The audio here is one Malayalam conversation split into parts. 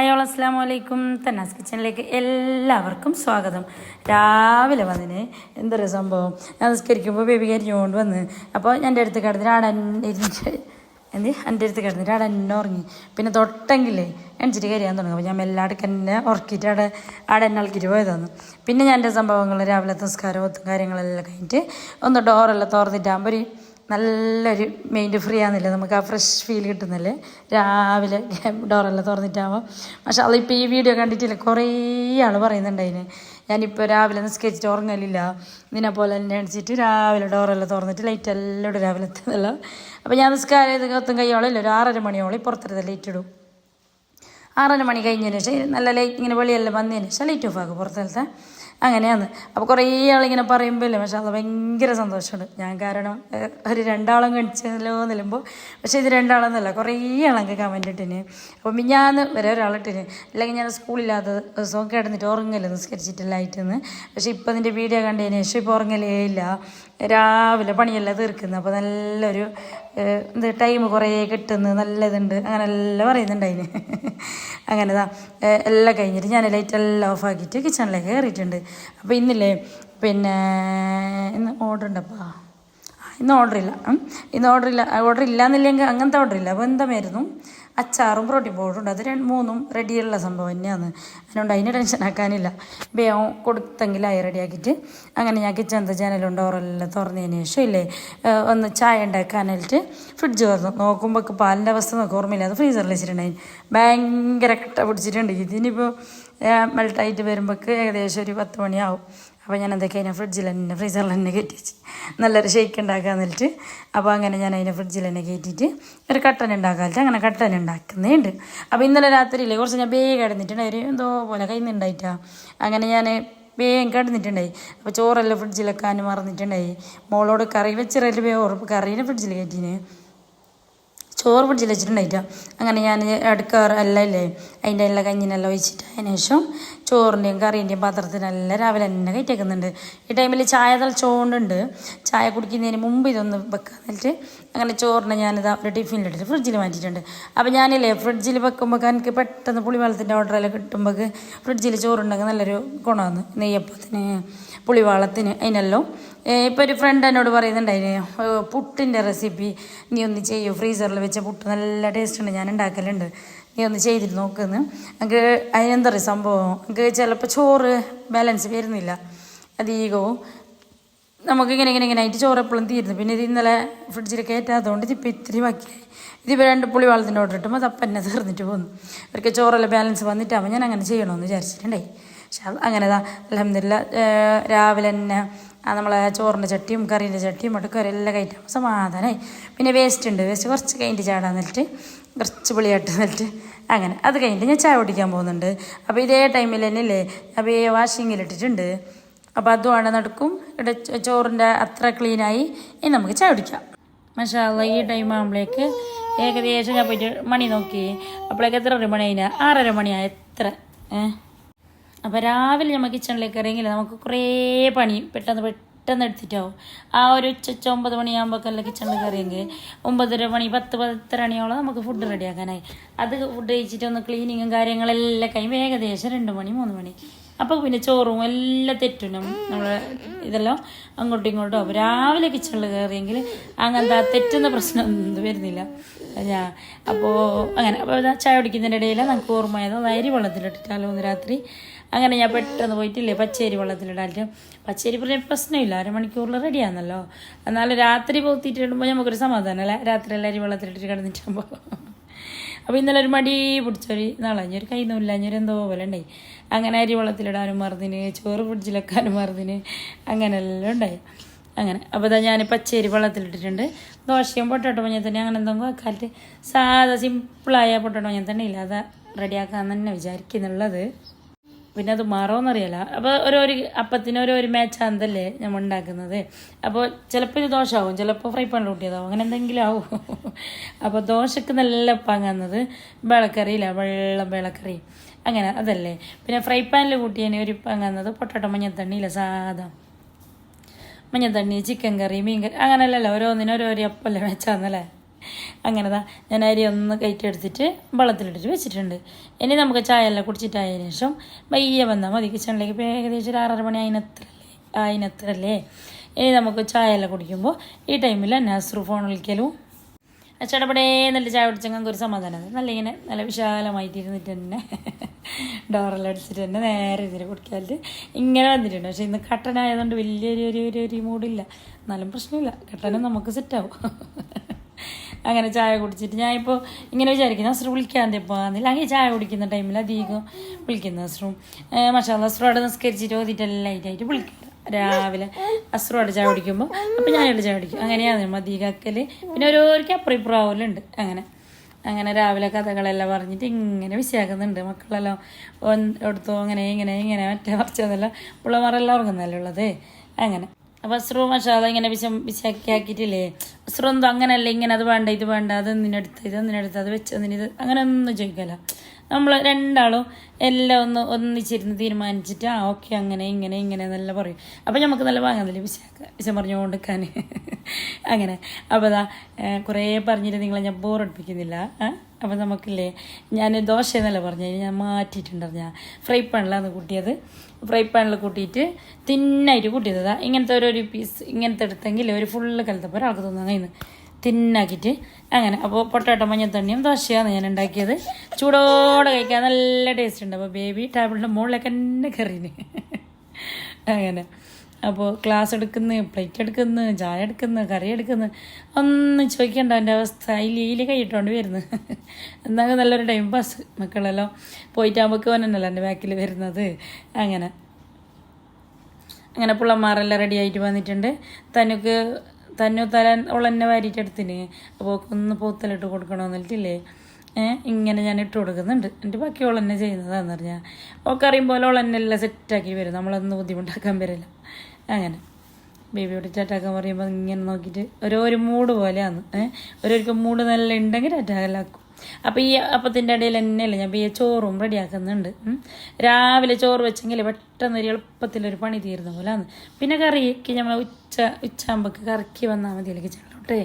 ഹായ് ഓൾ അസ്സാം വലൈക്കും തന്നാസ് കിച്ചണിലേക്ക് എല്ലാവർക്കും സ്വാഗതം. രാവിലെ വന്നിന് എന്തൊരു സംഭവം? ഞാൻ നിസ്കരിക്കുമ്പോൾ ബേബി കരിഞ്ഞുകൊണ്ട് വന്ന്. അപ്പോൾ എന്റെ അടുത്ത് കിടന്നിട്ട് ആടെ എന്ത്? എന്റെ അടുത്ത് കിടന്നിട്ട് ആടെ എന്നെ ഉറങ്ങി. പിന്നെ തൊട്ടെങ്കിലേ എണിച്ചിട്ട് കരിയാൻ തുടങ്ങി. അപ്പോൾ ഞാൻ മെല്ലാടക്ക് എന്നെ ഉറക്കിയിട്ട് അവിടെ ആടെ എന്നെ ആൾക്കിട്ട് പോയതാണ്. പിന്നെ ഞാൻ എന്റെ സംഭവങ്ങൾ രാവിലെ നിസ്കാരം ഒത്തും കാര്യങ്ങളെല്ലാം കഴിഞ്ഞിട്ട് ഒന്ന് ഡോറെല്ലാം തുറന്നിട്ടാകുമ്പോൾ ഒരു നല്ലൊരു മൈൻഡ് ഫ്രീ ആകുന്നില്ലേ നമുക്ക് ആ ഫ്രഷ് ഫീൽ കിട്ടുന്നില്ലേ? രാവിലെ ഡോറെല്ലാം പക്ഷേ അത് ഇപ്പോൾ ഈ വീഡിയോ കണ്ടിട്ടില്ല? കുറേ ആൾ പറയുന്നുണ്ട് അതിന് ഞാനിപ്പോൾ രാവിലെ നിസ്കരിച്ചിട്ട് ഉറങ്ങലില്ല. നിന്നെ പോലെ തന്നെ അടിച്ചിട്ട് രാവിലെ ഡോറെല്ലാം തുറന്നിട്ട് ലൈറ്റ് എല്ലാം രാവിലെ എത്തുന്നില്ല അപ്പോൾ ഞാൻ നിസ്കാരം ഇത് കത്തും കയ്യോളം ഒരു ആറര മണിയോളം പുറത്തെടുത്ത് ലൈറ്റ് ഇടും. ആറര മണി കഴിഞ്ഞതിന് ശേഷം നല്ല ലൈറ്റ് ഇങ്ങനെ വെളിയെല്ലാം വന്നതിന് ശേഷം ലൈറ്റ് ഓഫ് പുറത്തലത്തെ അങ്ങനെയാണ്. അപ്പോൾ കുറേ ആളിങ്ങനെ പറയുമ്പോൾ പക്ഷെ അത് ഭയങ്കര സന്തോഷമുണ്ട് ഞാൻ കാരണം ഒരു രണ്ടാളും കണിച്ചല്ലോ നിലമ്പോൾ പക്ഷേ ഇത് രണ്ടാളെന്നല്ല കുറേ ആളൊക്കെ കമന്റ് ഇട്ടിന്. അപ്പോൾ മിഞ്ഞാന്ന് വരെ ഒരാളിട്ടിന് അല്ലെങ്കിൽ ഞാൻ സ്കൂളില്ലാത്ത ദിവസവും കിടന്നിട്ട് ഉറങ്ങൽ നിസ്കരിച്ചിട്ടില്ലായിട്ടെന്ന് പക്ഷേ ഇപ്പോൾ അതിന്റെ വീഡിയോ കണ്ടതിന് ശേഷം ഇപ്പോൾ ഉറങ്ങലേ ഇല്ല. രാവിലെ പണിയെല്ലാം തീർക്കുന്നത് അപ്പോൾ നല്ലൊരു എന്ത് ടൈം കുറേ കിട്ടുന്നു നല്ലതുണ്ട്. അങ്ങനെ എല്ലാം പറയുന്നുണ്ട് അതിന്. അങ്ങനെ ഇതാ എല്ലാം കഴിഞ്ഞിട്ട് ഞാൻ ലൈറ്റ് എല്ലാം ഓഫാക്കിയിട്ട് കിച്ചണിലേക്ക് കയറിയിട്ടുണ്ട് അപ്പോൾ ഇന്നില്ലേ പിന്നെ ഇന്ന് ഓർഡർ ഉണ്ടപ്പാ ഇന്ന് ഉം. ഇന്ന് ഓർഡർ ഇല്ല. ഓർഡർ ഇല്ല എന്നില്ലെങ്കിൽ അങ്ങനത്തെ ഓർഡർ ഇല്ല. എന്തായിരുന്നു അച്ചാറും പ്രോട്ടീൻ പൗഡറും ഉണ്ട്. അത് രണ്ട് മൂന്നും റെഡിയുള്ള സംഭവം തന്നെയാണ്. അതുകൊണ്ട് അതിന് ടെൻഷൻ ആക്കാനില്ല. വേഗം കൊടുത്തെങ്കിലായി റെഡിയാക്കിയിട്ട് അങ്ങനെ ഞാൻ കിച്ചൺ ജനലുണ്ട് ഓറെല്ലാം തുറന്നതിന് ശേഷം ഇല്ലേ ഒന്ന് ചായ ഉണ്ടാക്കാനായിട്ട് ഫ്രിഡ്ജ് തുറന്നു. നോക്കുമ്പോൾ പാലിന്റെ അവസ്ഥ നോക്കി ഓർമ്മയില്ല? അത് ഫ്രീസറിൽ വെച്ചിട്ടുണ്ടായി ഭയങ്കര കട്ട പിടിച്ചിട്ടുണ്ട്. ഇതിനിപ്പോൾ മെൽട്ടായിട്ട് വരുമ്പോൾ ഏകദേശം ഒരു പത്ത് മണിയാവും. അപ്പോൾ ഞാൻ എന്തൊക്കെ അതിനെ ഫ്രിഡ്ജിൽ തന്നെ ഫ്രീസറിൽ തന്നെ കയറ്റി വെച്ച് നല്ലൊരു ഷേക്ക് ഉണ്ടാക്കാൻ എന്നിട്ട്. അപ്പോൾ അങ്ങനെ ഞാൻ അതിനെ ഫ്രിഡ്ജിൽ തന്നെ കയറ്റിയിട്ട് ഒരു കട്ടൻ ഉണ്ടാക്കാനിട്ട് അങ്ങനെ കട്ടൻ ഉണ്ടാക്കുന്നേ ഉണ്ട്. അപ്പോൾ ഇന്നലെ രാത്രിയില്ലേ കുറച്ച് ഞാൻ വേഗം കിടന്നിട്ടുണ്ട് ഒരു എന്തോ പോലെ കയ്യിൽ നിന്നുണ്ടായിട്ടാ അങ്ങനെ ഞാൻ വേഗം കിടന്നിട്ടുണ്ടായി. അപ്പോൾ ചോറെല്ലാം ഫ്രിഡ്ജിലെക്കാൻ മറന്നിട്ടുണ്ടായി. മോളോട് കറി വെച്ചിറല്ലേ വേഗം കറീനെ ഫ്രിഡ്ജിൽ കയറ്റിന്. ചോറ് പിടിച്ച് വെച്ചിട്ടുണ്ടായിട്ടാണ് അങ്ങനെ ഞാൻ അടുക്കാറ് എല്ലാം ഇല്ലേ അതിന്റെ എല്ലാം കഞ്ഞിനെല്ലാം ഒഴിച്ചിട്ട് അതിന് ശേഷം ചോറിന്റെയും കറീന്റെയും പാത്രത്തിനെല്ലാം രാവിലെ തന്നെ കയറ്റേക്കുന്നുണ്ട് ഈ ടൈമിൽ ചായ തളിച്ചോണ്ടുണ്ട്. ചായ കുടിക്കുന്നതിന് മുമ്പ് ഇതൊന്ന് വെക്കാൻ അങ്ങനെ ചോറിനെ ഞാനിതാ അവരുടെ ടിഫിനിലിട്ടിട്ട് ഫ്രിഡ്ജിൽ മാറ്റിയിട്ടുണ്ട്. അപ്പോൾ ഞാനില്ലേ ഫ്രിഡ്ജിൽ വെക്കുമ്പോൾ എനിക്ക് പെട്ടെന്ന് പുളിവെള്ളത്തിന്റെ ഓർഡറെല്ലാം കിട്ടുമ്പോൾ ഫ്രിഡ്ജിൽ ചോറുണ്ടെങ്കിൽ നല്ലൊരു ഗുണമാണ്. നെയ്യപ്പത്തിന് പുളിവാളത്തിന് അതിനെല്ലാം. ഇപ്പോൾ ഒരു ഫ്രണ്ട് എന്നോട് പറയുന്നുണ്ടായിരുന്നു പുട്ടിന്റെ റെസിപ്പി നീ ഒന്ന് ചെയ്യൂ. ഫ്രീസറിൽ വെച്ച പുട്ട് നല്ല ടേസ്റ്റ് ഉണ്ട്. ഞാൻ ഉണ്ടാക്കലുണ്ട്. നീ ഒന്ന് ചെയ്തിട്ട് നോക്കുന്നു. എനിക്ക് അതിനെന്താ പറയുക സംഭവം? എനിക്ക് ചിലപ്പോൾ ചോറ് ബാലൻസ് വരുന്നില്ല. അധികവും. നമുക്ക് ഇങ്ങനെ ഇങ്ങനെ ഇങ്ങനെ ആയിട്ട് ചോറ് എപ്പോഴും തീരുന്നു. പിന്നെ ഇത് ഇന്നലെ ഫ്രിഡ്ജിൽ കയറ്റാത്തതുകൊണ്ട് ഇതിപ്പോൾ ഇത്തിരി ബാക്കിയായി ഇതിപ്പോൾ രണ്ട് പുളി വെള്ളത്തിന്റെ ഓർഡർ ഇട്ടുമ്പോൾ തപ്പന്നെ തീർന്നിട്ട് പോകുന്നു അവർക്ക് ചോറെല്ലാം ബാലൻസ് വന്നിട്ടാകുമ്പോൾ ഞാൻ അങ്ങനെ ചെയ്യണമെന്ന് വിചാരിച്ചിട്ടുണ്ടായി പക്ഷെ അങ്ങനെ അലഹമില്ല രാവിലെ തന്നെ നമ്മളെ ചോറിന്റെ ചട്ടിയും കറീന്റെ ചട്ടിയും മട്ടുക്കറി എല്ലാം കഴിക്കാൻ സമാധാനമായി പിന്നെ വേസ്റ്റ് ഉണ്ട്. വേസ്റ്റ് കുറച്ച് കഴിഞ്ഞിട്ട് ചാടാൻ നിന്നിട്ട് കുറച്ച് പുളിയായിട്ട് നിന്നിട്ട് അങ്ങനെ. അത് കഴിഞ്ഞിട്ട് ഞാൻ ചായ കുടിക്കാൻ പോകുന്നുണ്ട്. അപ്പോൾ ഇതേ ടൈമിൽ തന്നെ അല്ലേ അപ്പോൾ ഈ വാഷിങ്ങിലിട്ടിട്ടുണ്ട് അപ്പോൾ അതുമാണ് നടക്കും. ഇവിടെ ചോറിന്റെ അത്ര ക്ലീനായി ഇനി നമുക്ക് ചായ കുടിക്കാം. ഈ ടൈം ആകുമ്പോഴേക്ക് ഏകദേശം ഞാൻ പോയിട്ട് മണി നോക്കി. അപ്പോഴേക്ക് എത്ര ഒരു മണി കഴിഞ്ഞാൽ ആറര മണിയായി എത്ര? ഏഹ് അപ്പോൾ രാവിലെ നമ്മൾ കിച്ചണിലേക്ക് ഇറങ്ങിയില്ല. നമുക്ക് കുറേ പണി പെട്ടെന്ന് പെട്ടെന്ന് എടുത്തിട്ടാവും. ആ ഒരു ഉച്ച ഒമ്പത് മണിയാകുമ്പോഴൊക്കെ കിച്ചണിലേക്ക് കയറിയെങ്കിൽ ഒമ്പതര മണി പത്ത് പത്തര മണിയോളം നമുക്ക് ഫുഡ് റെഡിയാക്കാനായി അത് ഫുഡ് കഴിച്ചിട്ട് ഒന്ന് ക്ലീനിങ്ങും കാര്യങ്ങളെല്ലാം കഴിയുമ്പോൾ ഏകദേശം രണ്ട് മണി മൂന്ന് മണി. അപ്പോൾ പിന്നെ ചോറും എല്ലാം തെറ്റിനും നമ്മൾ ഇതെല്ലാം അങ്ങോട്ടും ഇങ്ങോട്ടും രാവിലെ കിച്ചണിൽ കയറിയെങ്കിൽ അങ്ങനത്തെ ആ തെറ്റുന്ന പ്രശ്നം ഒന്നും വരുന്നില്ല. ഞാൻ അപ്പോൾ അങ്ങനെ അപ്പോൾ ചായ കുടിക്കുന്നതിന്റെ ഇടയിൽ നമുക്ക് ഓർമ്മയത് അരി വെള്ളത്തിലിട്ടിട്ടാലോ ഒന്ന് രാത്രി. അങ്ങനെ ഞാൻ പെട്ടെന്ന് പോയിട്ടില്ലേ പച്ചരി വെള്ളത്തിലിടാൻ പച്ചരി പറഞ്ഞ പ്രശ്നമില്ല അരമണിക്കൂറിൽ റെഡിയാണല്ലോ എന്നാലും രാത്രി പോത്തിയിട്ട് ഇടുമ്പോൾ നമുക്കൊരു സമാധാനം അല്ലേ? രാത്രി എല്ലാം അരി വെള്ളത്തിലിട്ടിട്ട് കിടന്നിട്ടാകുമ്പോൾ അപ്പോൾ ഇന്നലെ ഒരു മടി പിടിച്ചൊരു നളഞ്ഞൊരു കൈ നൂല്ലഞ്ഞൊരു എന്തോ പോലെ ഉണ്ടായി. അങ്ങനെ അരി വെള്ളത്തിലിടാനും മറന്നിന് ചോറ് ഫ്രിഡ്ജിലെക്കാനും മറന്നിന് അങ്ങനെ എല്ലാം ഉണ്ടായി. അങ്ങനെ. അപ്പോൾ ഇതാ ഞാൻ പച്ചരി വെള്ളത്തിലിട്ടിട്ടുണ്ട്. ദോശയും പൊട്ടോട്ട് മഞ്ഞ തന്നെ അങ്ങനെ എന്തെങ്കിലും വെക്കാലിട്ട് സാധാ സിമ്പിളായ പൊട്ടോട്ട് മഞ്ഞ തന്നെ ഇല്ല അതാ തന്നെ വിചാരിക്കുന്നുള്ളത്. പിന്നെ അത് മാറോന്നറിയില്ല. അപ്പോൾ ഓരോരു അപ്പത്തിന് ഒരു ഒരു മാച്ച് അന്തല്ലേ നമ്മൾ ഉണ്ടാക്കുന്നത്. അപ്പോൾ ചിലപ്പോൾ ഇത് ദോശമാവും ചിലപ്പോൾ ഫ്രൈ പാനിൽ കൂട്ടിയതാവും അങ്ങനെ എന്തെങ്കിലും ആവും. അപ്പോൾ ദോശക്ക് നല്ല പങ്ങുന്നത് വെള്ളക്കറിയില്ല വെള്ളം വെള്ളക്കറി അങ്ങനെ അതല്ലേ. പിന്നെ ഫ്രൈ പാനിൽ കൂട്ടിയതിന് ഒരു പങ്ങുന്നത് പൊട്ടോട്ടോ മഞ്ഞത്തണ്ണിയില്ല സാധാ മഞ്ഞത്തണ്ണി ചിക്കൻ കറി മീൻ കറി അങ്ങനെയല്ലല്ലോ. ഓരോന്നിനും ഓരോരോ അപ്പല്ലേ വെച്ചാന്നല്ലേ അങ്ങനെതാ. ഞാൻ അരി ഒന്ന് കയറ്റെടുത്തിട്ട് വെള്ളത്തിലിട്ടിട്ട് വെച്ചിട്ടുണ്ട്. ഇനി നമുക്ക് ചായ എല്ലാം കുടിച്ചിട്ടായതിനു ശേഷം വയ്യ വന്നാൽ മതി. കിച്ചണിലേക്ക് ഇപ്പോൾ ഏകദേശം ഒരു ആറര മണി അതിനത്രല്ലേ അതിനത്രല്ലേ ഇനി നമുക്ക് ചായ എല്ലാം കുടിക്കുമ്പോൾ ഈ ടൈമിൽ നസ്രു ഫോൺ വിളിക്കലും. ചടപടേ നല്ല ചായ കുടിച്ചെങ്കിൽ ഒരു സമാധാനം. നല്ല ഇങ്ങനെ നല്ല വിശാലമായിട്ട് ഇരുന്നിട്ട് തന്നെ ഡോറെല്ലാം അടിച്ചിട്ട് തന്നെ നേരെ ഇതിന് കുടിക്കാനായിട്ട് ഇങ്ങനെ വന്നിട്ടുണ്ട്. പക്ഷേ ഇന്ന് കട്ടനായതുകൊണ്ട് വലിയൊരു ഒരു ഒരു മൂടില്ല എന്നാലും പ്രശ്നമില്ല. കട്ടനും നമുക്ക് സെറ്റാവും അങ്ങനെ ചായ കുടിച്ചിട്ട് ഞാനിപ്പോൾ ഇങ്ങനെ വിചാരിക്കുന്നു അസ്രു വിളിക്കാൻ പോകാന്നില്ല. അങ്ങനെ ചായ കുടിക്കുന്ന ടൈമിൽ അധികം വിളിക്കുന്ന അസ്രും. മഷാല അസ്രോടെ നിസ്കരിച്ചിട്ട് ഓതിട്ടെല്ലാം ലൈറ്റായിട്ട് വിളിക്കില്ല രാവിലെ അസ്രോടെ ചായ കുടിക്കുമ്പോൾ അപ്പം ഞാനോട് ചായ കുടിക്കും. അങ്ങനെയാണ് മതികാക്കൽ പിന്നെ ഓരോരിക്കും അപ്പുറം ഇപ്പുറം ആവലുണ്ട്. അങ്ങനെ അങ്ങനെ രാവിലെ കഥകളെല്ലാം പറഞ്ഞിട്ട് ഇങ്ങനെ വിശാക്കുന്നുണ്ട് മക്കളെല്ലാം. എടുത്തോ അങ്ങനെ ഇങ്ങനെ ഇങ്ങനെ മറ്റേ മറിച്ചതെല്ലാം പിള്ളമാരെല്ലാം ഉറങ്ങുന്നല്ലേ ഉള്ളത്? അങ്ങനെ. അപ്പോൾ അസ്രു മഷാല ഇങ്ങനെ വിശം വിശാക്കി ആക്കിയിട്ടില്ലേ അസ്രു എന്തോ അങ്ങനെയല്ല ഇങ്ങനെ അത് വേണ്ട ഇത് വേണ്ട അത് ഒന്നിനടുത്ത് ഇത് ഒന്നിനടുത്ത് അത് വെച്ചതിന് ഇത് അങ്ങനെ ഒന്നും ചോദിക്കല നമ്മൾ രണ്ടാളും എല്ലാം ഒന്ന് ഒന്നിച്ചിരുന്ന് തീരുമാനിച്ചിട്ട് ആ ഓക്കെ അങ്ങനെ ഇങ്ങനെ ഇങ്ങനെ എന്നെല്ലാം പറയും. അപ്പോൾ നമുക്ക് നല്ല വാങ്ങുന്നില്ലേ വിശാക്ക വിശം പറഞ്ഞുകൊണ്ടിരിക്കാൻ അങ്ങനെ. അപ്പോൾ അതാ കുറേ പറഞ്ഞിട്ട് നിങ്ങളെ ഞാൻ ബോറടിപ്പിക്കുന്നില്ല അപ്പോൾ നമുക്കില്ലേ ഞാൻ ദോശ എന്നല്ല പറഞ്ഞു ഞാൻ മാറ്റിയിട്ടുണ്ടായിരുന്നു. ഞാൻ ഫ്രൈ പാനിലാണ് കൂട്ടിയത്. ഫ്രൈ പാനിൽ കൂട്ടിയിട്ട് തിന്നായിട്ട് കൂട്ടിയതാ. ഇങ്ങനത്തെ ഒരു പീസ് ഇങ്ങനത്തെ എടുത്തെങ്കിൽ ഒരു ഫുള്ള് കലത്തപ്പോൾ ഒരാൾക്ക് തോന്നുന്നു അങ്ങനെ തിന്നാക്കിയിട്ട് അങ്ങനെ. അപ്പോൾ പൊട്ടാട്ട മഞ്ഞത്തണ്ണിയും ദോശയാണ് ഞാൻ ഉണ്ടാക്കിയത്. ചൂടോടെ കഴിക്കാൻ നല്ല ടേസ്റ്റ് ഉണ്ട്. അപ്പോൾ ബേബി ടേബിളിന്റെ മുകളിലേക്ക് തന്നെ കയറിന് അങ്ങനെ. അപ്പോൾ ഗ്ലാസ് എടുക്കുന്നു പ്ലേറ്റ് എടുക്കുന്നു ചായ എടുക്കുന്നു കറി എടുക്കുന്നു. ഒന്നും ചോദിക്കേണ്ട എന്റെ അവസ്ഥ. അതിലീൽ കൈയിട്ടുകൊണ്ട് വരുന്നു. എന്നാൽ നല്ലൊരു ടൈം പാസ് മക്കളെല്ലാം പോയിട്ടാകുമ്പോൾ ഓനന്നല്ല എന്റെ ബാക്കിൽ വരുന്നത്. അങ്ങനെ. അങ്ങനെ പിള്ളമാരെല്ലാം റെഡി ആയിട്ട് വന്നിട്ടുണ്ട്. തനുക്ക് തന്നു തരാൻ ഉളന്നെ വാരിയിട്ടെടുത്തിന് അപ്പോൾ ഒന്ന് പൂത്തലിട്ട് കൊടുക്കണമെന്നിട്ടില്ലേ ഏഹ് ഇങ്ങനെ ഞാൻ ഇട്ട് കൊടുക്കുന്നുണ്ട്. എന്റെ ബാക്കി ഓളെന്നെ ചെയ്യുന്നതാണെന്ന് പറഞ്ഞാൽ ഒക്കെ അറിയുമ്പോൾ എല്ലാം സെറ്റാക്കി വരും. നമ്മളൊന്നും ബുദ്ധിമുട്ടാക്കാൻ വരില്ല. അങ്ങനെ. ബേബിയോട് ടാറ്റാക്കാൻ പറയുമ്പോൾ ഇങ്ങനെ നോക്കിയിട്ട് ഓരോ ഒരു മൂഡ് പോലെയാണ് ഏഹ് ഓരോരിക്കും മൂഡ് നല്ല ഉണ്ടെങ്കിൽ ടാറ്റാക്കലാക്കും അപ്പോൾ ഈ അപ്പത്തിന്റെ ഇടയിൽ തന്നെയല്ല ഞാൻ ഈ ചോറും റെഡിയാക്കുന്നുണ്ട്. രാവിലെ ചോറ് വെച്ചെങ്കിൽ പെട്ടെന്ന് ഒരു എളുപ്പത്തിലൊരു പണി തീർന്ന പോലെയാണ് പിന്നെ കറിക്ക് നമ്മൾ ഉച്ച ഉച്ചയാകുമ്പോൾക്ക് കറക്കി വന്നാൽ മതി അല്ലെങ്കിൽ ചെല്ലോട്ടെ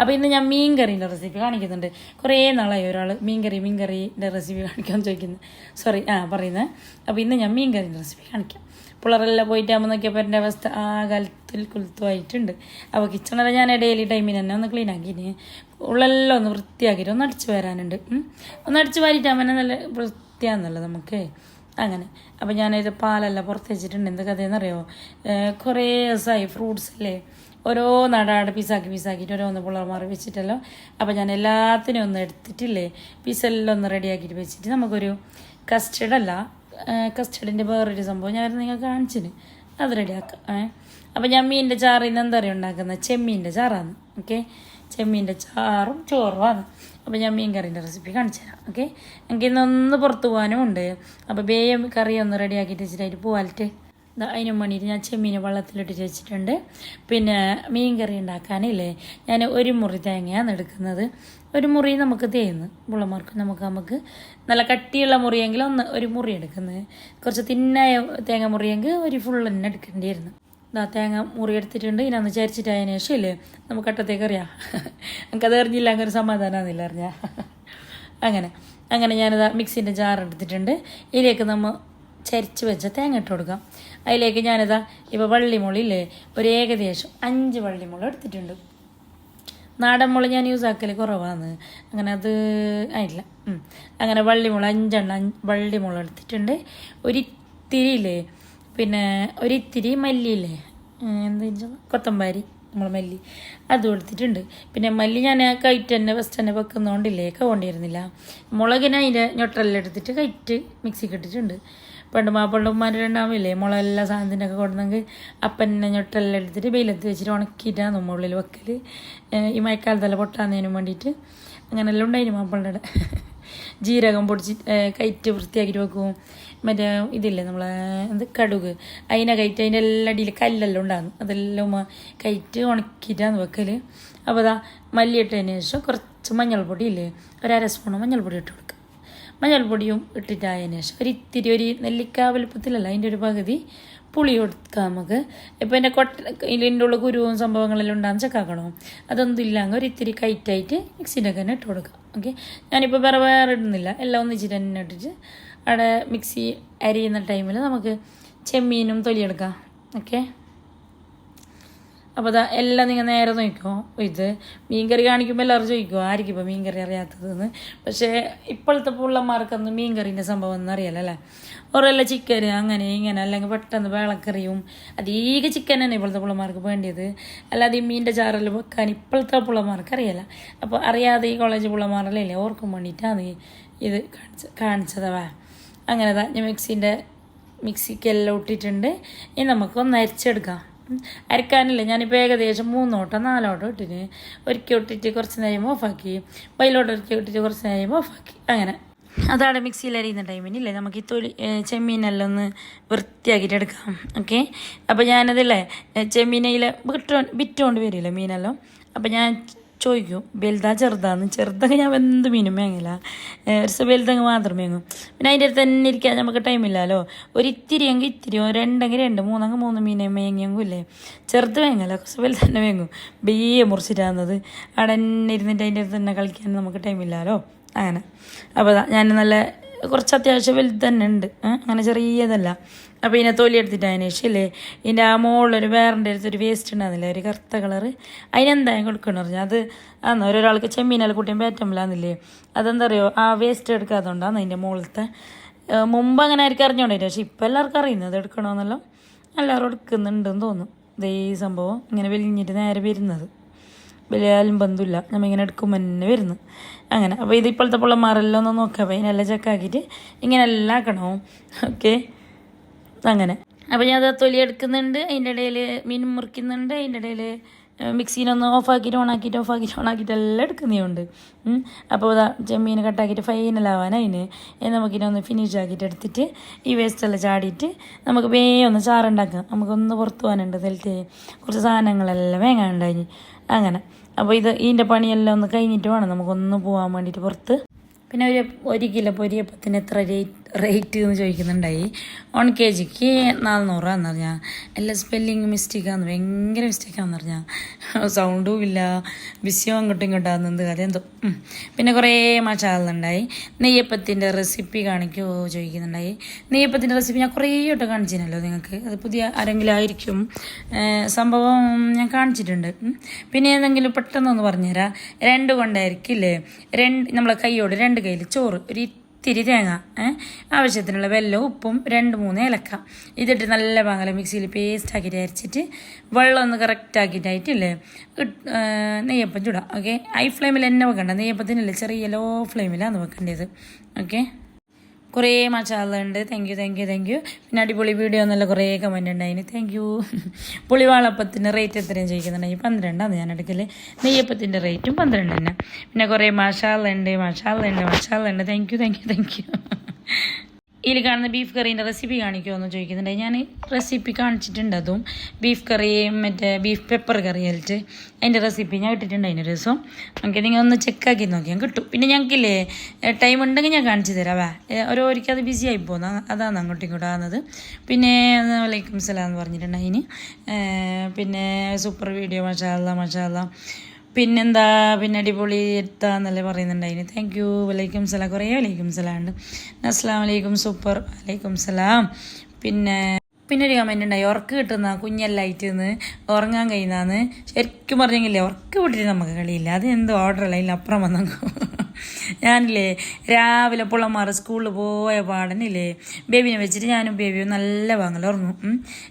അപ്പോൾ ഇന്ന് ഞാൻ മീൻ കറീന്റെ റെസിപ്പി കാണിക്കുന്നുണ്ട്. കുറേ നാളായി ഒരാൾ മീൻ കറി മീൻ കറീന്റെ റെസിപ്പി കാണിക്കാൻ ചോദിക്കുന്നത് സോറി ആ പറയുന്നത് അപ്പോൾ ഇന്ന് ഞാൻ മീൻ കറീന്റെ റെസിപ്പി കാണിക്കാം. പിള്ളേരെല്ലാം പോയിട്ടാകുമ്പോൾ നോക്കിയപ്പോൾ എന്റെ അവസ്ഥ ആ കാലത്തിൽ കുലുത്തുമായിട്ടുണ്ട് അപ്പോൾ കിച്ചണിലെ ഞാൻ ഡെയിലി ടൈമിൽ തന്നെ ഒന്ന് ക്ലീൻ ആക്കിന്. ഉള്ളെല്ലാം ഒന്ന് വൃത്തിയാക്കിയിട്ട് ഒന്ന് അടിച്ചു വരാനുണ്ട്. ഒന്ന് അടിച്ച് വാരിയിട്ടാകുമ്പോൾ നല്ല വൃത്തിയാണെന്നല്ലോ നമുക്ക്. അങ്ങനെ. അപ്പോൾ ഞാനിത് പാലല്ല പുറത്ത് വെച്ചിട്ടുണ്ട്. എന്താ കഥയെന്നറിയോ? കുറേ ദിവസമായി ഫ്രൂട്ട്സ് അല്ലേ? ഓരോ നടാട് പീസാക്കി പീസാക്കിയിട്ട് ഓരോന്ന് മാറി വെച്ചിട്ടല്ലോ. അപ്പോൾ ഞാൻ എല്ലാത്തിനും ഒന്ന് എടുത്തിട്ടില്ലേ? പീസെല്ലാം ഒന്ന് റെഡിയാക്കിയിട്ട് വെച്ചിട്ട് നമുക്കൊരു കസ്റ്റർഡ് അല്ല കസ്റ്റഡിന്റെ വേറൊരു സംഭവം ഞാൻ നിങ്ങൾക്ക് കാണിച്ചിന്. അത് റെഡിയാക്കാം. ഏ? അപ്പം ഞാൻ മീനിന്റെ ചാറിൽ നിന്ന് എന്താ പറയുക ഉണ്ടാക്കുന്നത് ചെമ്മീന്റെ ചാറാണ് ഓക്കെ? ചെമ്മീന്റെ ചാറും ചോറുമാണ് അപ്പോൾ ഞാൻ മീൻ കറീന്റെ റെസിപ്പി കാണിച്ചു തരാം ഓക്കെ? എനിക്ക് ഇന്നൊന്ന് പുറത്ത് പോകാനും ഉണ്ട്. അപ്പോൾ വേയം കറി ഒന്ന് റെഡിയാക്കിയിട്ട് വെച്ചിട്ടായിട്ട് പോകാലിട്ട് അതിന് വേണ്ടിയിട്ട് ഞാൻ ചെമ്മീൻ വെള്ളത്തിലിട്ടിട്ട് വെച്ചിട്ടുണ്ട്. പിന്നെ മീൻ കറി ഉണ്ടാക്കാനില്ലേ? ഞാൻ ഒരു മുറി തേങ്ങയാണ് എടുക്കുന്നത്. ഒരു മുറി നമുക്ക് തേന്ന് പുള്ളമാർക്ക് നമുക്ക് നമുക്ക് നല്ല കട്ടിയുള്ള മുറിയെങ്കിൽ ഒന്ന് ഒരു മുറി എടുക്കുന്നത് കുറച്ച് തിന്നായ തേങ്ങ മുറിയെങ്കിൽ ഒരു ഫുൾ തന്നെ എടുക്കേണ്ടിയിരുന്നു ഇതാ തേങ്ങ മുറി എടുത്തിട്ടുണ്ട്. ഇനി അന്ന് ചരിച്ചിട്ടായതിനു ശേഷം ഇല്ലേ? നമുക്ക് കട്ടത്തേക്ക് അറിയാം എനിക്കത് അറിഞ്ഞില്ല അങ്ങനെ ഒരു സമാധാനമാണെന്നില്ല അറിഞ്ഞാൽ അങ്ങനെ. അങ്ങനെ ഞാനിതാ മിക്സിന്റെ ജാർ എടുത്തിട്ടുണ്ട്. ഇതിലേക്ക് നമ്മൾ ചരിച്ച് വെച്ച തേങ്ങ ഇട്ട് കൊടുക്കാം. അതിലേക്ക് ഞാനിതാ ഇപ്പോൾ വള്ളിമുളില്ലേ ഒരു ഏകദേശം അഞ്ച് വള്ളിമുള എടുത്തിട്ടുണ്ട്. നാടൻ മുള ഞാൻ യൂസ് ആക്കൽ കുറവാണ് അങ്ങനെ അത് ഉം. അങ്ങനെ വള്ളിമുള അഞ്ചെണ്ണം അഞ്ച് വള്ളിമുള എടുത്തിട്ടുണ്ട്. ഒരിത്തിരി ഇല്ലേ പിന്നെ ഒരിത്തിരി മല്ലിയില്ലേ? എന്താ കൊത്തമ്പാരി നമ്മൾ മല്ലി. അതും എടുത്തിട്ടുണ്ട്. പിന്നെ മല്ലി ഞാൻ കയറ്റ് തന്നെ ഫസ്റ്റ് തന്നെ വെക്കുന്നതുകൊണ്ടില്ലേ കൊണ്ടിരുന്നില്ല മുളകിനെ അതിന്റെ ഞൊട്ടലെടുത്തിട്ട് കയറ്റ് മിക്സിക്ക് ഇട്ടിട്ടുണ്ട്. പണ്ട് മാപ്പിളുടെ ഉമ്മാരുടെ ഉണ്ടാവില്ലേ മുള എല്ലാ സാധനത്തിന്റെ ഒക്കെ കൊടുന്നെങ്കിൽ അപ്പനെ ഞൊട്ടെല്ലാം എടുത്തിട്ട് വെയിലത്ത് വെച്ചിട്ട് ഉണക്കിയിട്ടാണ് നമ്മൾ ഉള്ളിൽ വെക്കൽ ഈ മഴക്കാലത്തെല്ലാം പൊട്ടാന്നതിനും വേണ്ടിയിട്ട് അങ്ങനെല്ലാം ഉണ്ടായിരുന്നു മാപ്പിളുടെ ജീരകം പൊടിച്ച് കയറ്റ് വൃത്തിയാക്കിയിട്ട് വെക്കും. മറ്റേ ഇതില്ലേ നമ്മളെ എന്ത് കടുക്? അതിനെ കയറ്റ് അതിന്റെ എല്ലാ അടിയിൽ കല്ലെല്ലാം ഉണ്ടാകും. അതെല്ലാം കയറ്റ് ഉണക്കിയിട്ടാണ് വെക്കൽ അപ്പോൾ അതാ മല്ലിയിട്ടതിന് ശേഷം കുറച്ച് മഞ്ഞൾപ്പൊടി ഇല്ലേ? ഒരു അര സ്പൂൺ മഞ്ഞൾപ്പൊടി ഇട്ട് മഞ്ഞൾപ്പൊടിയും ഇട്ടിട്ടായതിനു ശേഷം ഒരു ഇത്തിരി ഒരു നെല്ലിക്ക വലുപ്പത്തിലല്ല അതിന്റെ ഒരു പകുതി പുളി കൊടുക്കാം നമുക്ക്. ഇപ്പം എന്റെ കൊട്ട ഇതിന്റെ ഉള്ള കുരുവും സംഭവങ്ങളെല്ലാം ഉണ്ടാകുന്ന ചെക്കാക്കണോ അതൊന്നും ഇല്ലാങ്ക ഒരു ഇത്തിരി കൈറ്റായിട്ട് മിക്സിന്റെ തന്നെ ഇട്ട് കൊടുക്കാം. ഓക്കെ ഞാനിപ്പോൾ വേറെ വേറെ ഇടുന്നില്ല. എല്ലാം ഒന്നിച്ചിട്ട് തന്നെ ഇട്ടിട്ട് അവിടെ മിക്സി അരിയുന്ന ടൈമിൽ നമുക്ക് ചെമ്മീനും തൊലിയെടുക്കാം ഓക്കെ അപ്പോൾ അതാ എല്ലാം നിങ്ങൾ നേരെ നോക്കിക്കോ. ഇത് മീൻകറി കാണിക്കുമ്പോൾ എല്ലാവരും ചോദിക്കുമോ ആയിരിക്കും ഇപ്പോൾ മീൻകറി അറിയാത്തതെന്ന്. പക്ഷേ ഇപ്പോഴത്തെ പിള്ളമാർക്കൊന്നും മീൻകറീന്റെ സംഭവം ഒന്നും അറിയില്ല അല്ലേ ഓരോല്ല ചിക്കൻ അങ്ങനെ ഇങ്ങനെ അല്ലെങ്കിൽ പെട്ടെന്ന് വേളക്കറിയും. അധിക ചിക്കൻ തന്നെ ഇപ്പോഴത്തെ പിള്ളമാർക്ക് വേണ്ടിയത്. അല്ലാതെ ഈ മീന്റെ ചാറെല്ലാം വെക്കാൻ ഇപ്പോഴത്തെ പിള്ളമാർക്ക് അറിയില്ല. അപ്പോൾ അറിയാതെ ഈ കോളേജ് പിള്ളമാരെല്ലാം ഓർക്കും വേണ്ടിയിട്ടാണ് ഇത് കാണിച്ച കാണിച്ചതവാ. അങ്ങനെ ഞാൻ മിക്സിന്റെ മിക്സിക്കെല്ലാം ഇട്ടിട്ടുണ്ട് ഇനി നമുക്കൊന്ന് അരിച്ചെടുക്കാം. അരക്കാനില്ല? ഞാനിപ്പോൾ ഏകദേശം മൂന്നോട്ടം നാലോട്ടം ഇട്ടിന്. ഒരിക്കൽ ഇട്ടിട്ട് കുറച്ച് നേരം ഓഫാക്കി. വയലോട്ട് ഒരിക്കൽ ഇട്ടിട്ട് കുറച്ച് നേരം ഓഫാക്കി. അങ്ങനെ. അതാണ് മിക്സിയിൽ അരിയുന്ന ടൈമിനില്ലേ നമുക്ക് ഈ തൊലി ചെമ്മീനെല്ലാം ഒന്ന് വൃത്തിയാക്കിയിട്ട് എടുക്കാം. ഓക്കെ? അപ്പോൾ ഞാനതില്ലേ ചെമ്മീനയിലെ വിട്ടോ വിറ്റുകൊണ്ട് വരില്ല മീനെല്ലാം? അപ്പോൾ ഞാൻ ചോദിക്കും വലുതാ ചെറുതാന്ന് ചെറുതൊക്കെ ഞാൻ എന്ത് മീനും മേങ്ങില്ല ഒരു വലുതങ്ങ് മാത്രം മേങ്ങും പിന്നെ അതിന്റെ അടുത്ത് തന്നെ ഇരിക്കാൻ നമുക്ക് ടൈമില്ലല്ലോ ഒരു ഇത്തിരി എങ്കിൽ ഇത്തിരി രണ്ടെങ്കിൽ രണ്ട് മൂന്നങ്ങ് മൂന്ന് മീനെ ഇല്ലേ ചെറുത് വാങ്ങില്ല കുറച്ച് വലുത് തന്നെ മേങ്ങും ബെയ്യെ മുറിച്ചിട്ടാകുന്നത് അവിടെ തന്നെ ഇരുന്നിട്ട് അതിന്റെ അടുത്ത് തന്നെ കളിക്കാൻ നമുക്ക് ടൈമില്ലല്ലോ അങ്ങനെ അപ്പോൾ ഞാൻ നല്ല കുറച്ച് അത്യാവശ്യം വലുത് തന്നെ ഉണ്ട്. അങ്ങനെ ചെറിയതല്ല. അപ്പോൾ ഇതിനെ തൊലി എടുത്തിട്ട് അതിന് ശേഷമില്ലേ ഇതിന്റെ ആ മുകളിലൊരു വേറെ അടുത്തൊരു വേസ്റ്റ് ഉണ്ടാകുന്നില്ലേ ഒരു കറുത്ത കളർ അതിനെന്തായാലും കൊടുക്കണം പറഞ്ഞാൽ അത് ആന്ന് ഒരാൾക്ക് ചെമ്മീനെല്ലാം കുട്ടിയും പറ്റുമ്പോഴാന്നില്ലേ അതെന്താ പറയുക ആ വേസ്റ്റ് എടുക്കാത്തതുകൊണ്ടാണ് അതിന്റെ മുകളിലത്തെ മുമ്പ് അങ്ങനെ ആയിരിക്കും അറിഞ്ഞോണ്ടില്ല പക്ഷെ ഇപ്പം എല്ലാവർക്കും അറിയുന്നത് എടുക്കണമെന്നല്ലോ എല്ലാവരും എടുക്കുന്നുണ്ടെന്ന് തോന്നുന്നു. ഇതേ സംഭവം ഇങ്ങനെ വലിഞ്ഞിട്ട് നേരെ വരുന്നത്. വലിയ ബന്ധമില്ല നമ്മൾ ഇങ്ങനെ എടുക്കുമ്പോൾ തന്നെ വരുന്നു. അങ്ങനെ. അപ്പോൾ ഇത് ഇപ്പോഴത്തെ പിള്ളമാരെല്ലാം ഒന്ന് നോക്കാം അപ്പോൾ ഇതിനെല്ലാം ചെക്കാക്കിയിട്ട് ഇങ്ങനെ എല്ലാം ആക്കണോ. ഓക്കെ അങ്ങനെ. അപ്പോൾ ഞാൻ അത് തൊലി എടുക്കുന്നുണ്ട്. അതിന്റെ ഇടയിൽ മീൻ മുറിക്കുന്നുണ്ട്. അതിന്റെ ഇടയിൽ മിക്സീനൊന്ന് ഓഫാക്കിയിട്ട് ഓണാക്കിയിട്ട് ഓഫാക്കിയിട്ട് ഓണാക്കിയിട്ട് എല്ലാം എടുക്കുന്നതുണ്ട് അപ്പോൾ ഇതാ ചെമ്മീൻ കട്ടാക്കിയിട്ട് ഫൈനലാവാൻ അതിന്. നമുക്കിനെ ഒന്ന് ഫിനിഷ് ആക്കിയിട്ട് എടുത്തിട്ട് ഈ വേസ്റ്റെല്ലാം ചാടിയിട്ട് നമുക്ക് വേഗം ഒന്ന് ചാറുണ്ടാക്കാം. നമുക്കൊന്ന് പുറത്തു പോകാനുണ്ട് നിലത്തെ കുറച്ച് സാധനങ്ങളെല്ലാം വേങ്ങാനുണ്ടായി അങ്ങനെ. അപ്പോൾ ഇത് ഇതിന്റെ പണിയെല്ലാം ഒന്ന് കഴിഞ്ഞിട്ട് വേണം നമുക്കൊന്ന് പോകാൻ വേണ്ടിയിട്ട് പുറത്ത്. പിന്നെ ഒരു ഒരു കിലോ പൊരിയപ്പത്തിന് എത്ര റേറ്റ് റേറ്റ് എന്ന് ചോദിക്കുന്നുണ്ടായി. വൺ കെ ജിക്ക് നാനൂറാന്ന് പറഞ്ഞാൽ എല്ലാ സ്പെല്ലിങ് മിസ്റ്റേക്കാന്ന് ഭയങ്കര മിസ്റ്റേക്കാന്ന് പറഞ്ഞാൽ സൗണ്ടും ഇല്ല. വിഷയം അങ്ങോട്ടും ഇങ്ങോട്ടും ഇങ്ങോട്ടാകുന്നത് അതെന്തോ എന്തോ. പിന്നെ കുറേ മസാലുണ്ടായി നെയ്യപ്പത്തിന്റെ റെസിപ്പി കാണിക്കുമോ ചോദിക്കുന്നുണ്ടായി. നെയ്യപ്പത്തിന്റെ റെസിപ്പി ഞാൻ കുറേ വട്ടം കാണിച്ചിരുന്നല്ലോ നിങ്ങൾക്ക്. അത് പുതിയ ആരെങ്കിലും ആയിരിക്കും. സംഭവം ഞാൻ കാണിച്ചിട്ടുണ്ട്. പിന്നെ ഏതെങ്കിലും പെട്ടെന്നൊന്ന് പറഞ്ഞുതരാം. രണ്ട് കൊണ്ടായിരിക്കില്ലേ? രണ്ട് നമ്മളെ കൈയോട് രണ്ട് കയ്യിൽ ചോറ് ഒരു ഇത്തിരി തേങ്ങ ആവശ്യത്തിനുള്ള വെല്ലവും ഉപ്പും രണ്ട് മൂന്ന് ഏലക്ക. ഇതിട്ട് നല്ല പാങ്ങല മിക്സിയിൽ പേസ്റ്റ് ആക്കിയിട്ട് അരച്ചിട്ട് വെള്ളം ഒന്ന് കറക്റ്റ് ആക്കിയിട്ടായിട്ടില്ലേ? നെയ്യപ്പം ചൂടാം ഓക്കെ? ഹൈ ഫ്ലെയിമിൽ തന്നെ വെക്കണ്ട നെയ്യപ്പത്തിനല്ലേ ചെറിയ ലോ ഫ്ലെയിമിലാണ് വെക്കേണ്ടത് ഓക്കെ? കുറേ മസാല ഉണ്ട് thank you thank you thank you പിന്നെ അടിപൊളി വീഡിയോ എന്നുള്ള കുറേ കമന്റ് ഉണ്ടായിന്. താങ്ക് യു പുളിവാളപ്പത്തിന്റെ റേറ്റ് എത്രയും ചോദിക്കുന്നുണ്ടെങ്കിൽ പന്ത്രണ്ടാണ് ഞാൻ എടുക്കൽ. നെയ്യപ്പത്തിന്റെ റേറ്റും പന്ത്രണ്ട് തന്നെ. പിന്നെ കുറേ മസാല ഉണ്ട് മസാല ഉണ്ട് മസാല ഉണ്ട് thank you thank you thank you ഇതിൽ കാണുന്ന ബീഫ് കറീന്റെ റെസിപ്പി കാണിക്കുമോ എന്ന് ചോദിക്കുന്നുണ്ട്. ഞാൻ റെസിപ്പി കാണിച്ചിട്ടുണ്ട് അതും. ബീഫ് കറിയും മറ്റേ ബീഫ് പെപ്പർ കറി ആയിട്ട് അതിന്റെ റെസിപ്പി ഞാൻ ഇട്ടിട്ടുണ്ട് അതിന്റെ ദിവസം. നമുക്ക് നിങ്ങൾ ഒന്ന് ചെക്കാക്കി നോക്കിയാൽ കിട്ടും. പിന്നെ ഞങ്ങൾക്കില്ലേ ടൈം ഉണ്ടെങ്കിൽ ഞാൻ കാണിച്ചു തരാവാ ഓരോരിക്കും അത് ബിസി ആയി പോകുന്ന അതാണ് അങ്ങോട്ടും ഇങ്ങോട്ടും ആകുന്നത് പിന്നെ വലൈക്കും സലാം എന്ന് പറഞ്ഞിട്ടുണ്ട് അതിന്. പിന്നെ സൂപ്പർ വീഡിയോ മഷാല്ല മഷാല്ല പിന്നെന്താ? പിന്നെ അടിപൊളി എത്താന്നല്ലേ പറയുന്നുണ്ട് അതിന്. താങ്ക് യു വലൈക്കും സലാം. കുറേ വലൈക്കും സലാം ഉണ്ട്. അസ്സാം വലൈക്കും സൂപ്പർ. വലൈക്കും സലാം. പിന്നെ പിന്നെ ഒരു കമന്റ് ഉണ്ടായി. ഉറക്ക് കിട്ടുന്ന നിന്ന് ഉറങ്ങാൻ കഴിയുന്നതെന്ന്. ശരിക്കും പറഞ്ഞെങ്കിലേ ഉറക്ക് വിട്ടിട്ട് നമുക്ക് കളിയില്ല. അത് എന്തോ ഓർഡർ അല്ല. അതിലപ്പുറം വന്നു ഞാനില്ലേ രാവിലെ പുള്ളമാർ സ്കൂളിൽ പോയ പാടനില്ലേ ബേബിനെ വെച്ചിട്ട് ഞാനും ബേബിയും നല്ല വാങ്ങലോർന്നു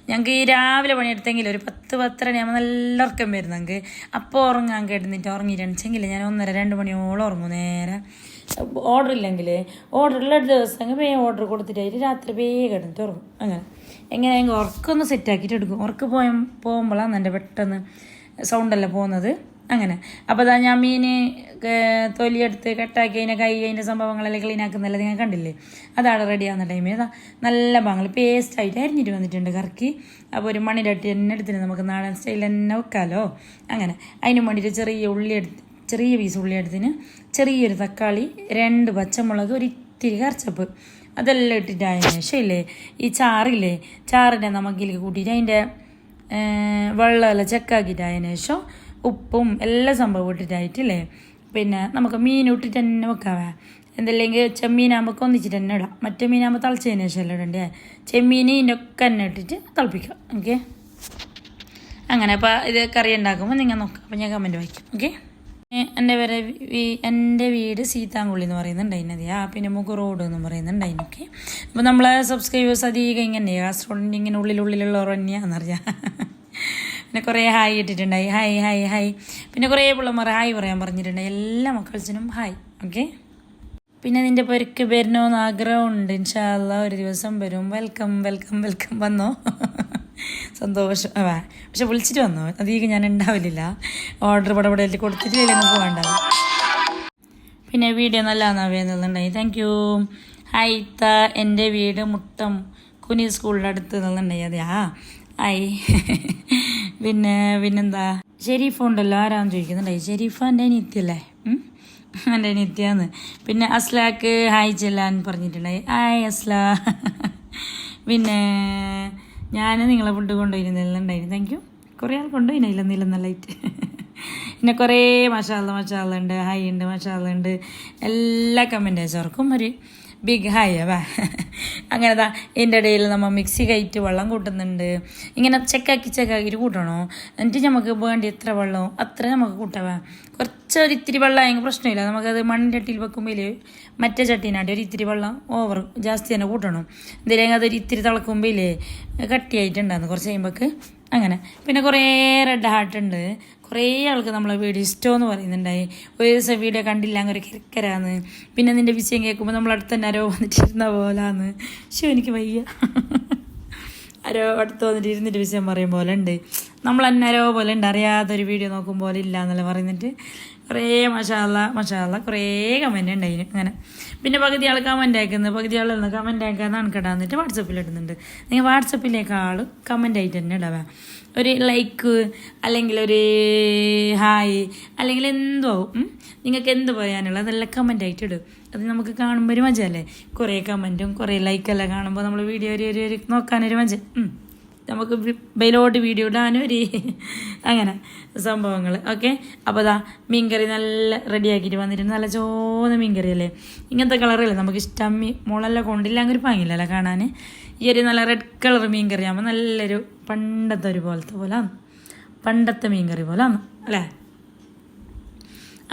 ഞങ്ങൾക്ക് ഈ രാവിലെ പണിയെടുത്തെങ്കിൽ ഒരു പത്ത് പത്തരണിയാകുമ്പോൾ നല്ല ഉറക്കം വരും ഞങ്ങൾക്ക് അപ്പോൾ ഉറങ്ങാൻ കേട്ടിട്ട് ഉറങ്ങിയിട്ടാണെച്ചെങ്കിൽ ഞാൻ ഒന്നര രണ്ട് മണിയോളം ഉറങ്ങും നേരെ. ഓർഡർ ഇല്ലെങ്കിൽ ഓർഡർ ഉള്ള ദിവസം വേഗം ഓർഡർ കൊടുത്തിട്ട് അതിൽ രാത്രി വേഗം കിടന്നിട്ട് ഉറങ്ങും. അങ്ങനെ. എങ്ങനെയെങ്കിലും ഉറക്കൊന്ന് സെറ്റാക്കിയിട്ട് എടുക്കും. ഉറക്ക് പോയ പോകുമ്പോഴാണ് എന്റെ പെട്ടെന്ന് സൗണ്ടെല്ലാം പോകുന്നത്. അങ്ങനെ. അപ്പോൾ അതാ ഞാൻ മീൻ തൊലിയെടുത്ത് കട്ടാക്കി അതിനെ കൈ അതിന്റെ സംഭവങ്ങളെല്ലാം ക്ലീൻ ആക്കുന്നല്ലേ നിങ്ങൾ കണ്ടില്ലേ? അതാണ് റെഡി ആവുന്ന ടൈമിൽ അതാ നല്ല പാങ്ങൾ പേസ്റ്റായിട്ട് അരിഞ്ഞിട്ട് വന്നിട്ടുണ്ട് കറക്കി. അപ്പോൾ ഒരു മണിരട്ടി തന്നെ എടുത്തിട്ട് നമുക്ക് നാടൻ സ്റ്റൈലിൽ തന്നെ വെക്കാമല്ലോ അങ്ങനെ. അതിന് വേണ്ടിയിട്ട് ചെറിയ ഉള്ളി എടുത്ത് ചെറിയ പീസ് ഉള്ളി എടുത്തിന് ചെറിയൊരു തക്കാളി രണ്ട് പച്ചമുളക് ഒരു ഇത്തിരി കറച്ചപ്പ്. അതെല്ലാം ഇട്ടിട്ട് അതിന് ശേഷം ഇല്ലേ ഈ ചാറില്ലേ ചാറിനെ നമുക്കിലേക്ക് കൂട്ടിയിട്ട് അതിന്റെ വെള്ളമെല്ലാം ചെക്കാക്കിയിട്ട് അതിന് ശേഷം ഉപ്പും എല്ലാ സംഭവം ഇട്ടിട്ടായിട്ടില്ലേ? പിന്നെ നമുക്ക് മീൻ ഇട്ടിട്ട് തന്നെ വെക്കാവേ. എന്തല്ലെങ്കിൽ ചെമ്മീനാകുമ്പോൾ ഒന്നിച്ചിട്ട് തന്നെ ഇടാം. മറ്റേ മീനാകുമ്പോൾ തിളച്ചതിന് ശേഷം എല്ലാം ഇടണ്ടേ? ചെമ്മീൻ ഒക്കെ തന്നെ ഇട്ടിട്ട് തിളപ്പിക്കാം. ഓക്കെ? അങ്ങനെ അപ്പോൾ ഇത് കറി ഉണ്ടാക്കുമ്പോൾ നിങ്ങൾ നോക്കാം. അപ്പോൾ ഞാൻ കമന്റ് വായിക്കും. ഓക്കെ? എന്റെ വരെ എന്റെ വീട് സീതാങ്കുള്ളി എന്ന് പറയുന്നുണ്ട് ആ പിന്നെ മുക്ക് റോഡ് എന്ന് പറയുന്നുണ്ട് ഓക്കെ? അപ്പോൾ നമ്മളെ സബ്സ്ക്രൈബേഴ്സ് അധികം ഇങ്ങനെ കാസർഗോഡിന്റെ ഇങ്ങനെ ഉള്ളിലുള്ളിലുള്ളവർ തന്നെയാണെന്നറിയാം. പിന്നെ കുറേ ഹായ് ഇട്ടിട്ടുണ്ടായി ഹായ് ഹായ് ഹായ്. പിന്നെ കുറേ പിള്ളമാർ ഹായ് പറയാൻ പറഞ്ഞിട്ടുണ്ടായി. എല്ലാ മക്കൾസിനും ഹായ് ഓക്കെ? പിന്നെ നിന്റെ പൊരുക്ക് വരണമെന്ന് ആഗ്രഹമുണ്ട്. ഇൻഷാല്ല ഒരു ദിവസം വരും. Welcome welcome welcome. വന്നോ? സന്തോഷം. ആ പക്ഷെ വിളിച്ചിട്ട് വന്നോ? അധികം ഞാൻ ഉണ്ടാവില്ല ഓർഡർ പടപടയിൽ കൊടുത്തിട്ട് അല്ലെങ്കിൽ പോകണ്ടാവും പിന്നെ വീഡിയോ നല്ലതാണെന്നുണ്ടായി താങ്ക് യു ഹൈ ത എന്റെ വീട് മുട്ടം കുനി സ്കൂളിന്റെ അടുത്ത് നിന്നുണ്ടായി അതെ ആ പിന്നെ പിന്നെന്താ? ഷെരീഫ് ഉണ്ടല്ലോ ആരാന്ന് ചോദിക്കുന്നുണ്ടായി ഷെരീഫ് എന്റെ നിത്യല്ലേ എന്റെ നിത്യാന്ന് പിന്നെ അസ്ലാക്ക് ഹായ് ചെല്ലാൻ പറഞ്ഞിട്ടുണ്ടായി ഹായ് അസ്ല. പിന്നെ ഞാൻ നിങ്ങളെ ഫുഡ് കൊണ്ടുപോയിരുന്നില്ലുണ്ടായിരുന്നു താങ്ക് യു കുറേ ആൾ കൊണ്ടുപോയില്ല നീല നല്ലതായിട്ട് പിന്നെ കുറേ മസാല മസാല ഉണ്ട് ഹായ് ഉണ്ട് മസാല ഉണ്ട്. എല്ലാ കമന്റേഴ്സർക്കും ഒരു ബിഗ് ഹൈ വാ. അങ്ങനെ താ ഇതിന്റെ ഇടയിൽ നമ്മൾ മിക്സി കയറ്റി വെള്ളം കൂട്ടുന്നുണ്ട്. ഇങ്ങനെ ചെക്കാക്കി ചെക്കാക്കിയിട്ട് കൂട്ടണോ? എന്നിട്ട് നമുക്ക് വേണ്ടി എത്ര വെള്ളം അത്ര നമുക്ക് കൂട്ടാവാ കുറച്ചൊരു ഇത്തിരി വെള്ളം ആയെങ്കിൽ പ്രശ്നമില്ല. നമുക്കത് മണ്ണിന്റെ ചട്ടിയിൽ വെക്കുമ്പോൾ മറ്റേ ചട്ടീനാട്ടി ഒരു ഇത്തിരി വെള്ളം ഓവർ ജാസ്തി തന്നെ കൂട്ടണം. എന്തെങ്കിലും അതൊരു ഇത്തിരി തിളക്കുമ്പോൾ കട്ടിയായിട്ടുണ്ടായിരുന്നു. കുറച്ച് കഴിയുമ്പോൾക്ക് അങ്ങനെ. പിന്നെ കുറേ റെഡ് ഹാർട്ട് ഉണ്ട്. കുറേ ആൾക്ക് നമ്മളെ വീഡിയോ ഇഷ്ടമെന്ന് പറയുന്നുണ്ടായി. ഒരു ദിവസം വീഡിയോ കണ്ടില്ല അങ്ങനെ ഒരു കിരക്കരാന്ന്. പിന്നെ നിന്റെ വിഷയം കേൾക്കുമ്പോൾ നമ്മൾ അടുത്ത് തന്നെ ആരോ വന്നിട്ടിരുന്ന പോലാന്ന്. പക്ഷേ എനിക്ക് വയ്യ. ആരോ അടുത്ത് വന്നിട്ട് ഇരുന്നിട്ട് വിഷയം പറയും പോലെ ഉണ്ട്. നമ്മൾ തന്നെ ആരോ പോലെ ഉണ്ട്. അറിയാത്തൊരു വീഡിയോ നോക്കും പോലെ ഇല്ല എന്നല്ല പറയുന്നിട്ട്. കുറേ മഷാല മഷാല കുറേ കമന്റ് ഉണ്ടായിരുന്നു അങ്ങനെ. പിന്നെ പകുതി ആൾ കമന്റ് അയക്കുന്നത് പകുതി ആൾ കമന്റ് അയക്കാൻ നണക്കിടാന്നിട്ട് വാട്സപ്പിൽ ഇടുന്നുണ്ട്. നിങ്ങൾ വാട്സപ്പിലേക്ക് ആൾ കമന്റ് ആയിട്ട് തന്നെ ഇടാവേ ഒരു ലൈക്ക് അല്ലെങ്കിൽ ഒരു ഹായ് അല്ലെങ്കിൽ എന്തോ നിങ്ങൾക്ക് എന്ത് പറയാനുള്ളത് അതെല്ലാം കമന്റ് ആയിട്ട് ഇടും. അത് നമുക്ക് കാണുമ്പോൾ ഒരു മജയല്ലേ കുറേ കമന്റും കുറേ ലൈക്കെല്ലാം കാണുമ്പോൾ നമ്മൾ വീഡിയോ ഒരു ഒരു- നോക്കാനൊരു മജ. നമുക്ക് ബൈലോട്ട് വീഡിയോ ഇടാനും ഒരു അങ്ങനെ സംഭവങ്ങൾ ഓക്കെ? അപ്പോൾ അതാ മീൻകറി നല്ല റെഡിയാക്കിയിട്ട് വന്നിട്ടുണ്ട് നല്ല ചോന്ന മീൻകറി അല്ലേ? ഇങ്ങനത്തെ കളറല്ലേ നമുക്ക് ഇഷ്ടം. മുളെല്ലാം കൊണ്ടില്ല അങ്ങനെ ഒരു പാങ്ങില്ലല്ലോ കാണാൻ ഈ ഒരു നല്ല റെഡ് കളർ മീൻകറി ആകുമ്പോൾ നല്ലൊരു പണ്ടത്തെ ഒരു പോലത്തെ പോലെ പണ്ടത്തെ മീൻകറി പോലെ അല്ലേ?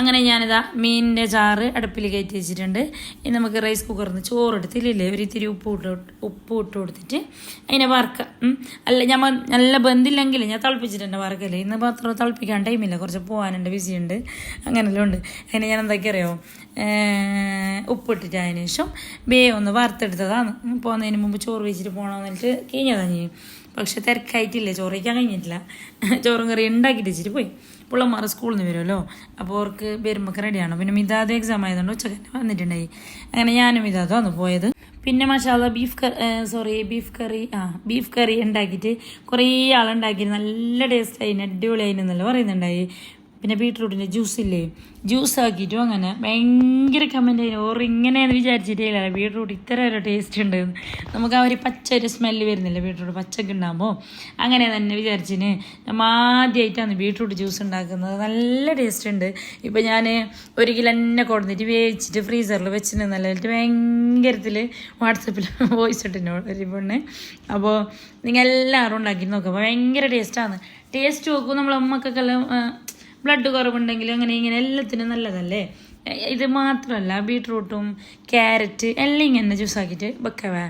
അങ്ങനെ ഞാനിതാ മീനിന്റെ ചാറ് അടുപ്പിൽ കയറ്റി വെച്ചിട്ടുണ്ട്. ഇനി നമുക്ക് റൈസ് കുക്കറിൽ നിന്ന് ചോറ് എടുത്തില്ലേ ഒരു ഇത്തിരി ഉപ്പ് ഇട്ട് ഉപ്പ് ഇട്ട് കൊടുത്തിട്ട് അതിനെ വറുക്കാം. അല്ല ഞാൻ നല്ല ബന്ധില്ലെങ്കിൽ ഞാൻ തിളപ്പിച്ചിട്ടുണ്ട് വറുക്കല്ലേ ഇന്ന് മാത്രം തിളപ്പിക്കാൻ ടൈമില്ല കുറച്ച് പോകാനുണ്ട് ബിസിയുണ്ട് അങ്ങനെല്ലാം ഉണ്ട്. അതിന് ഞാൻ എന്തൊക്കെ അറിയോ? ഉപ്പിട്ടിട്ട് അതിന് ശേഷം ബേ ഒന്ന് വറുത്തെടുത്തതാണ്. പോകുന്നതിന് മുമ്പ് ചോറ് വെച്ചിട്ട് പോകണമെന്ന് പറഞ്ഞിട്ട് കഴിഞ്ഞതാണ് പക്ഷെ തിരക്കായിട്ടില്ല ചോറ് വയ്ക്കാൻ കഴിഞ്ഞിട്ടില്ല. ചോറും കറി ഉണ്ടാക്കിയിട്ട് വെച്ചിട്ട് പോയി. പിള്ളമാർ സ്കൂളിൽ നിന്ന് വരുമല്ലോ? അപ്പോൾ അവർക്ക് വരുമ്പോൾ റെഡിയാണ് പിന്നെ മിതാദ് എക്സാം ആയതുകൊണ്ട് ഉച്ചയ്ക്ക് തന്നെ വന്നിട്ടുണ്ടായി. അങ്ങനെ ഞാനും മിതാദാണ് പോയത്. പിന്നെ masala beef curry sorry beef curry ആ ബീഫ് കറി ഉണ്ടാക്കിയിട്ട് കുറേ ആളുണ്ടാക്കി നല്ല ടേസ്റ്റ് ആയി അടിപൊളിയായി എന്നല്ല പറയുന്നുണ്ടായി. പിന്നെ ബീട്രൂട്ടിന്റെ ജ്യൂസ് ഇല്ലേ ജ്യൂസ് ആക്കിയിട്ടും അങ്ങനെ ഭയങ്കര കമന്റ് ആയിരുന്നു ഓർ ഇങ്ങനെയെന്ന് വിചാരിച്ചിട്ടില്ല ബീട്രൂട്ട് ഇത്ര ഒരു ടേസ്റ്റ് ഉണ്ട്. നമുക്ക് ആ ഒരു പച്ച ഒരു സ്മെല്ല് വരുന്നില്ല ബീട്രൂട്ട്? പച്ചക്ക് ഉണ്ടാകുമ്പോൾ അങ്ങനെ തന്നെ വിചാരിച്ചിന്. നമ്മൾ ആദ്യമായിട്ടാണ് ബീട്രൂട്ട് ജ്യൂസ് ഉണ്ടാക്കുന്നത്. നല്ല ടേസ്റ്റ് ഉണ്ട്. ഇപ്പം ഞാൻ ഒരു കിലോ എന്നെ കൊടുത്തിട്ട് വേവിച്ചിട്ട് ഫ്രീസറിൽ വെച്ചിട്ട് നല്ല ഭയങ്കരത്തിൽ വാട്സപ്പിൽ വോയിസ് ഇട്ടിന് ഒരു പെണ്ണ്. അപ്പോൾ നിങ്ങൾ എല്ലാവരും ഉണ്ടാക്കി നോക്കുക ഭയങ്കര ടേസ്റ്റാണ് ടേസ്റ്റ് നോക്കും. നമ്മൾ അമ്മക്കൊക്കെ ബ്ലഡ് കുറവുണ്ടെങ്കിൽ അങ്ങനെ ഇങ്ങനെ എല്ലാത്തിനും നല്ലതല്ലേ? ഇത് മാത്രമല്ല ബീട്രൂട്ടും ക്യാരറ്റ് എല്ലാം ഇങ്ങനെ ജ്യൂസ് ആക്കിയിട്ട് വെക്കവേ.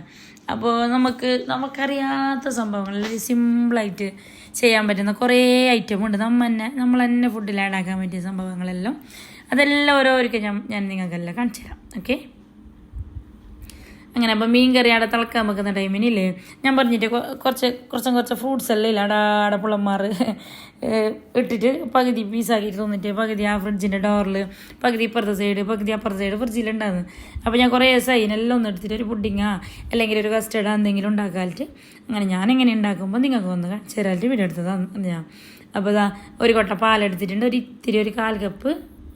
അപ്പോൾ നമുക്ക് നമുക്കറിയാത്ത സംഭവങ്ങൾ സിമ്പിളായിട്ട് ചെയ്യാൻ പറ്റുന്ന കുറേ ഐറ്റം ഉണ്ട്. നമ്മൾ തന്നെ നമ്മൾ തന്നെ ഫുഡിൽ ആഡ് ആക്കാൻ പറ്റിയ സംഭവങ്ങളെല്ലാം അതെല്ലാം ഓരോരിക്കും ഞാൻ ഞാൻ നിങ്ങൾക്കെല്ലാം കാണിച്ചു തരാം ഓക്കെ അങ്ങനെ അപ്പം മീൻ കറി അവിടെ തിളക്കാൻ വെക്കുന്ന ടൈമിനില്ലേ ഞാൻ പറഞ്ഞിട്ട് കുറച്ച് കുറച്ചും കുറച്ച് ഫ്രൂട്ട്സ് എല്ലാം ഇല്ല അവിടെ അവിടെ പുള്ളന്മാർ ഇട്ടിട്ട് പകുതി പീസാക്കിയിട്ട് തന്നിട്ട് പകുതി ആ ഫ്രിഡ്ജിന്റെ ഡോറിൽ പകുതി ഇപ്പുറത്തെ സൈഡ് പകുതി അപ്പുറത്തെ സൈഡ് ഫ്രിഡ്ജിലുണ്ടായിരുന്നു അപ്പോൾ ഞാൻ കുറേ എല്ലാം ഒന്ന് എടുത്തിട്ട് ഒരു പുഡിങ്ങാ അല്ലെങ്കിൽ ഒരു കസ്റ്റർഡ് എന്തെങ്കിലും ഉണ്ടാക്കാലിട്ട് അങ്ങനെ ഞാൻ എങ്ങനെ ഉണ്ടാക്കുമ്പോൾ നിങ്ങൾക്ക് വന്ന് കാണിച്ചു തരാലിട്ട് വീഡിയോ എടുത്തതാണ് ഞാൻ. അപ്പോൾ ഇതാ ഒരു കൊട്ട പാലെടുത്തിട്ടുണ്ട് ഒരു ഇത്തിരി ഒരു കാൽ കപ്പ്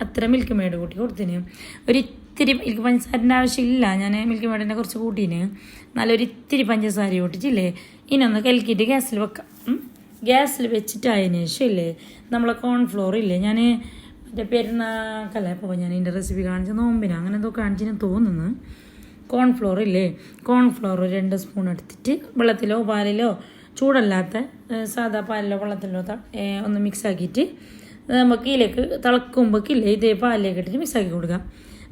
അത്ര മിൽക്ക് മേട് കൂട്ടി കൊടുത്തിന്. ഒരു ഒരിത്തിരി മിൽക്ക് പഞ്ചസാരന്റെ ആവശ്യമില്ല. ഞാൻ മിൽക്ക് മേഡിനെ കുറച്ച് കൂട്ടീന്. നല്ലൊരു ഇത്തിരി പഞ്ചസാര കൂട്ടിച്ചില്ലേ ഇനി ഒന്ന് കലക്കിയിട്ട് ഗ്യാസിൽ വെക്കാം. ഗ്യാസിൽ വെച്ചിട്ടായതിനു ശേഷം ഇല്ലേ നമ്മളെ കോൺഫ്ലോർ ഇല്ലേ? ഞാൻ മറ്റേ പെരുന്നാക്കല്ല? അപ്പോൾ ഞാൻ ഇതിന്റെ റെസിപ്പി കാണിച്ച നോമ്പിന അങ്ങനെ എന്തോ കാണിച്ചിന് തോന്നുന്നു. കോൺഫ്ലോർ ഇല്ലേ? കോൺഫ്ലോർ രണ്ട് സ്പൂൺ എടുത്തിട്ട് വെള്ളത്തിലോ പാലിലോ ചൂടല്ലാത്ത സാധാ പാലിലോ വെള്ളത്തിലോ ഒന്ന് മിക്സ് ആക്കിയിട്ട് നമുക്ക് ഇതിലേക്ക് തിളക്കുമ്പോഴേക്കില്ലേ ഇതേ പാലിലേക്ക് ഇട്ടിട്ട് മിക്സ് ആക്കി കൊടുക്കാം.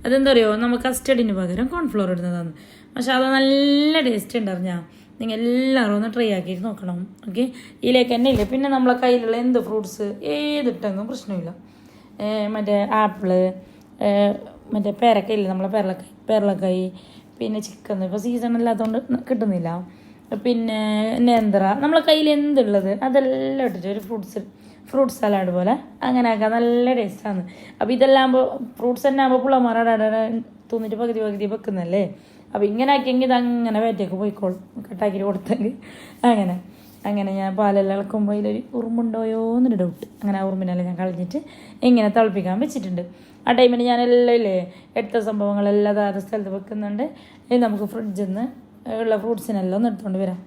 അതെന്താ പറയുക നമുക്ക് കസ്റ്റഡിന് പകരം കോൺഫ്ലോർ ഇടുന്നതാണ്. പക്ഷെ അത് നല്ല ടേസ്റ്റ് ഉണ്ടായിരുന്ന നിങ്ങൾ എല്ലാവരും ഒന്ന് ട്രൈ ആക്കിയിട്ട് നോക്കണം. ഓക്കെ ഇതിലേക്ക് തന്നെ ഇല്ല പിന്നെ നമ്മളെ കയ്യിലുള്ള എന്ത് ഫ്രൂട്ട്സ് ഏതിട്ടെങ്കിലും പ്രശ്നമില്ല. മറ്റേ ആപ്പിൾ മറ്റേ പേരക്കയില്ല നമ്മളെ പേരളക്കായ്. പേരലക്കായ് പിന്നെ ചിക്കൻ ഇപ്പോൾ സീസൺ അല്ലാത്തതുകൊണ്ട് കിട്ടുന്നില്ല. പിന്നെ നേന്ത്ര. നമ്മളെ കയ്യിൽ എന്തുള്ളത്? അതെല്ലാം ഇട്ടിട്ട് ഒരു ഫ്രൂട്ട്സ് ഫ്രൂട്ട് സലാഡ് പോലെ. അങ്ങനെ ആക്കാം നല്ല ടേസ്റ്റാണ് അപ്പോൾ ഇതെല്ലാം ആകുമ്പോൾ ഫ്രൂട്ട്സ് തന്നെ ആകുമ്പോൾ പുള്ളമാരുടെ തൂന്നിട്ട് പകുതി പകുതി വെക്കുന്നല്ലേ? അപ്പോൾ ഇങ്ങനെ ആക്കിയെങ്കിൽ ഇത് അങ്ങനെ വേറ്റേക്ക് പോയിക്കോളും. കട്ടാക്കി കൊടുത്തെങ്കിൽ അങ്ങനെ. അങ്ങനെ ഞാൻ പാലെല്ലാം ഇളക്കുമ്പോൾ ഇതിലൊരു ഉറുമ്പുണ്ടോയോ എന്നൊരു ഡൗട്ട് അങ്ങനെ ആ ഉറുമ്പിനെല്ലാം ഞാൻ കളഞ്ഞിട്ട് ഇങ്ങനെ തിളപ്പിക്കാൻ വെച്ചിട്ടുണ്ട്. ആ ടൈമിന് ഞാൻ എല്ലാം ഇല്ലേ എടുത്ത സംഭവങ്ങളെല്ലാം അതാത് സ്ഥലത്ത് വെക്കുന്നുണ്ട്. നമുക്ക് ഫ്രിഡ്ജിൽ നിന്ന് ഉള്ള ഫ്രൂട്ട്സിനെല്ലാം ഒന്ന് എടുത്തുകൊണ്ട് വരാം.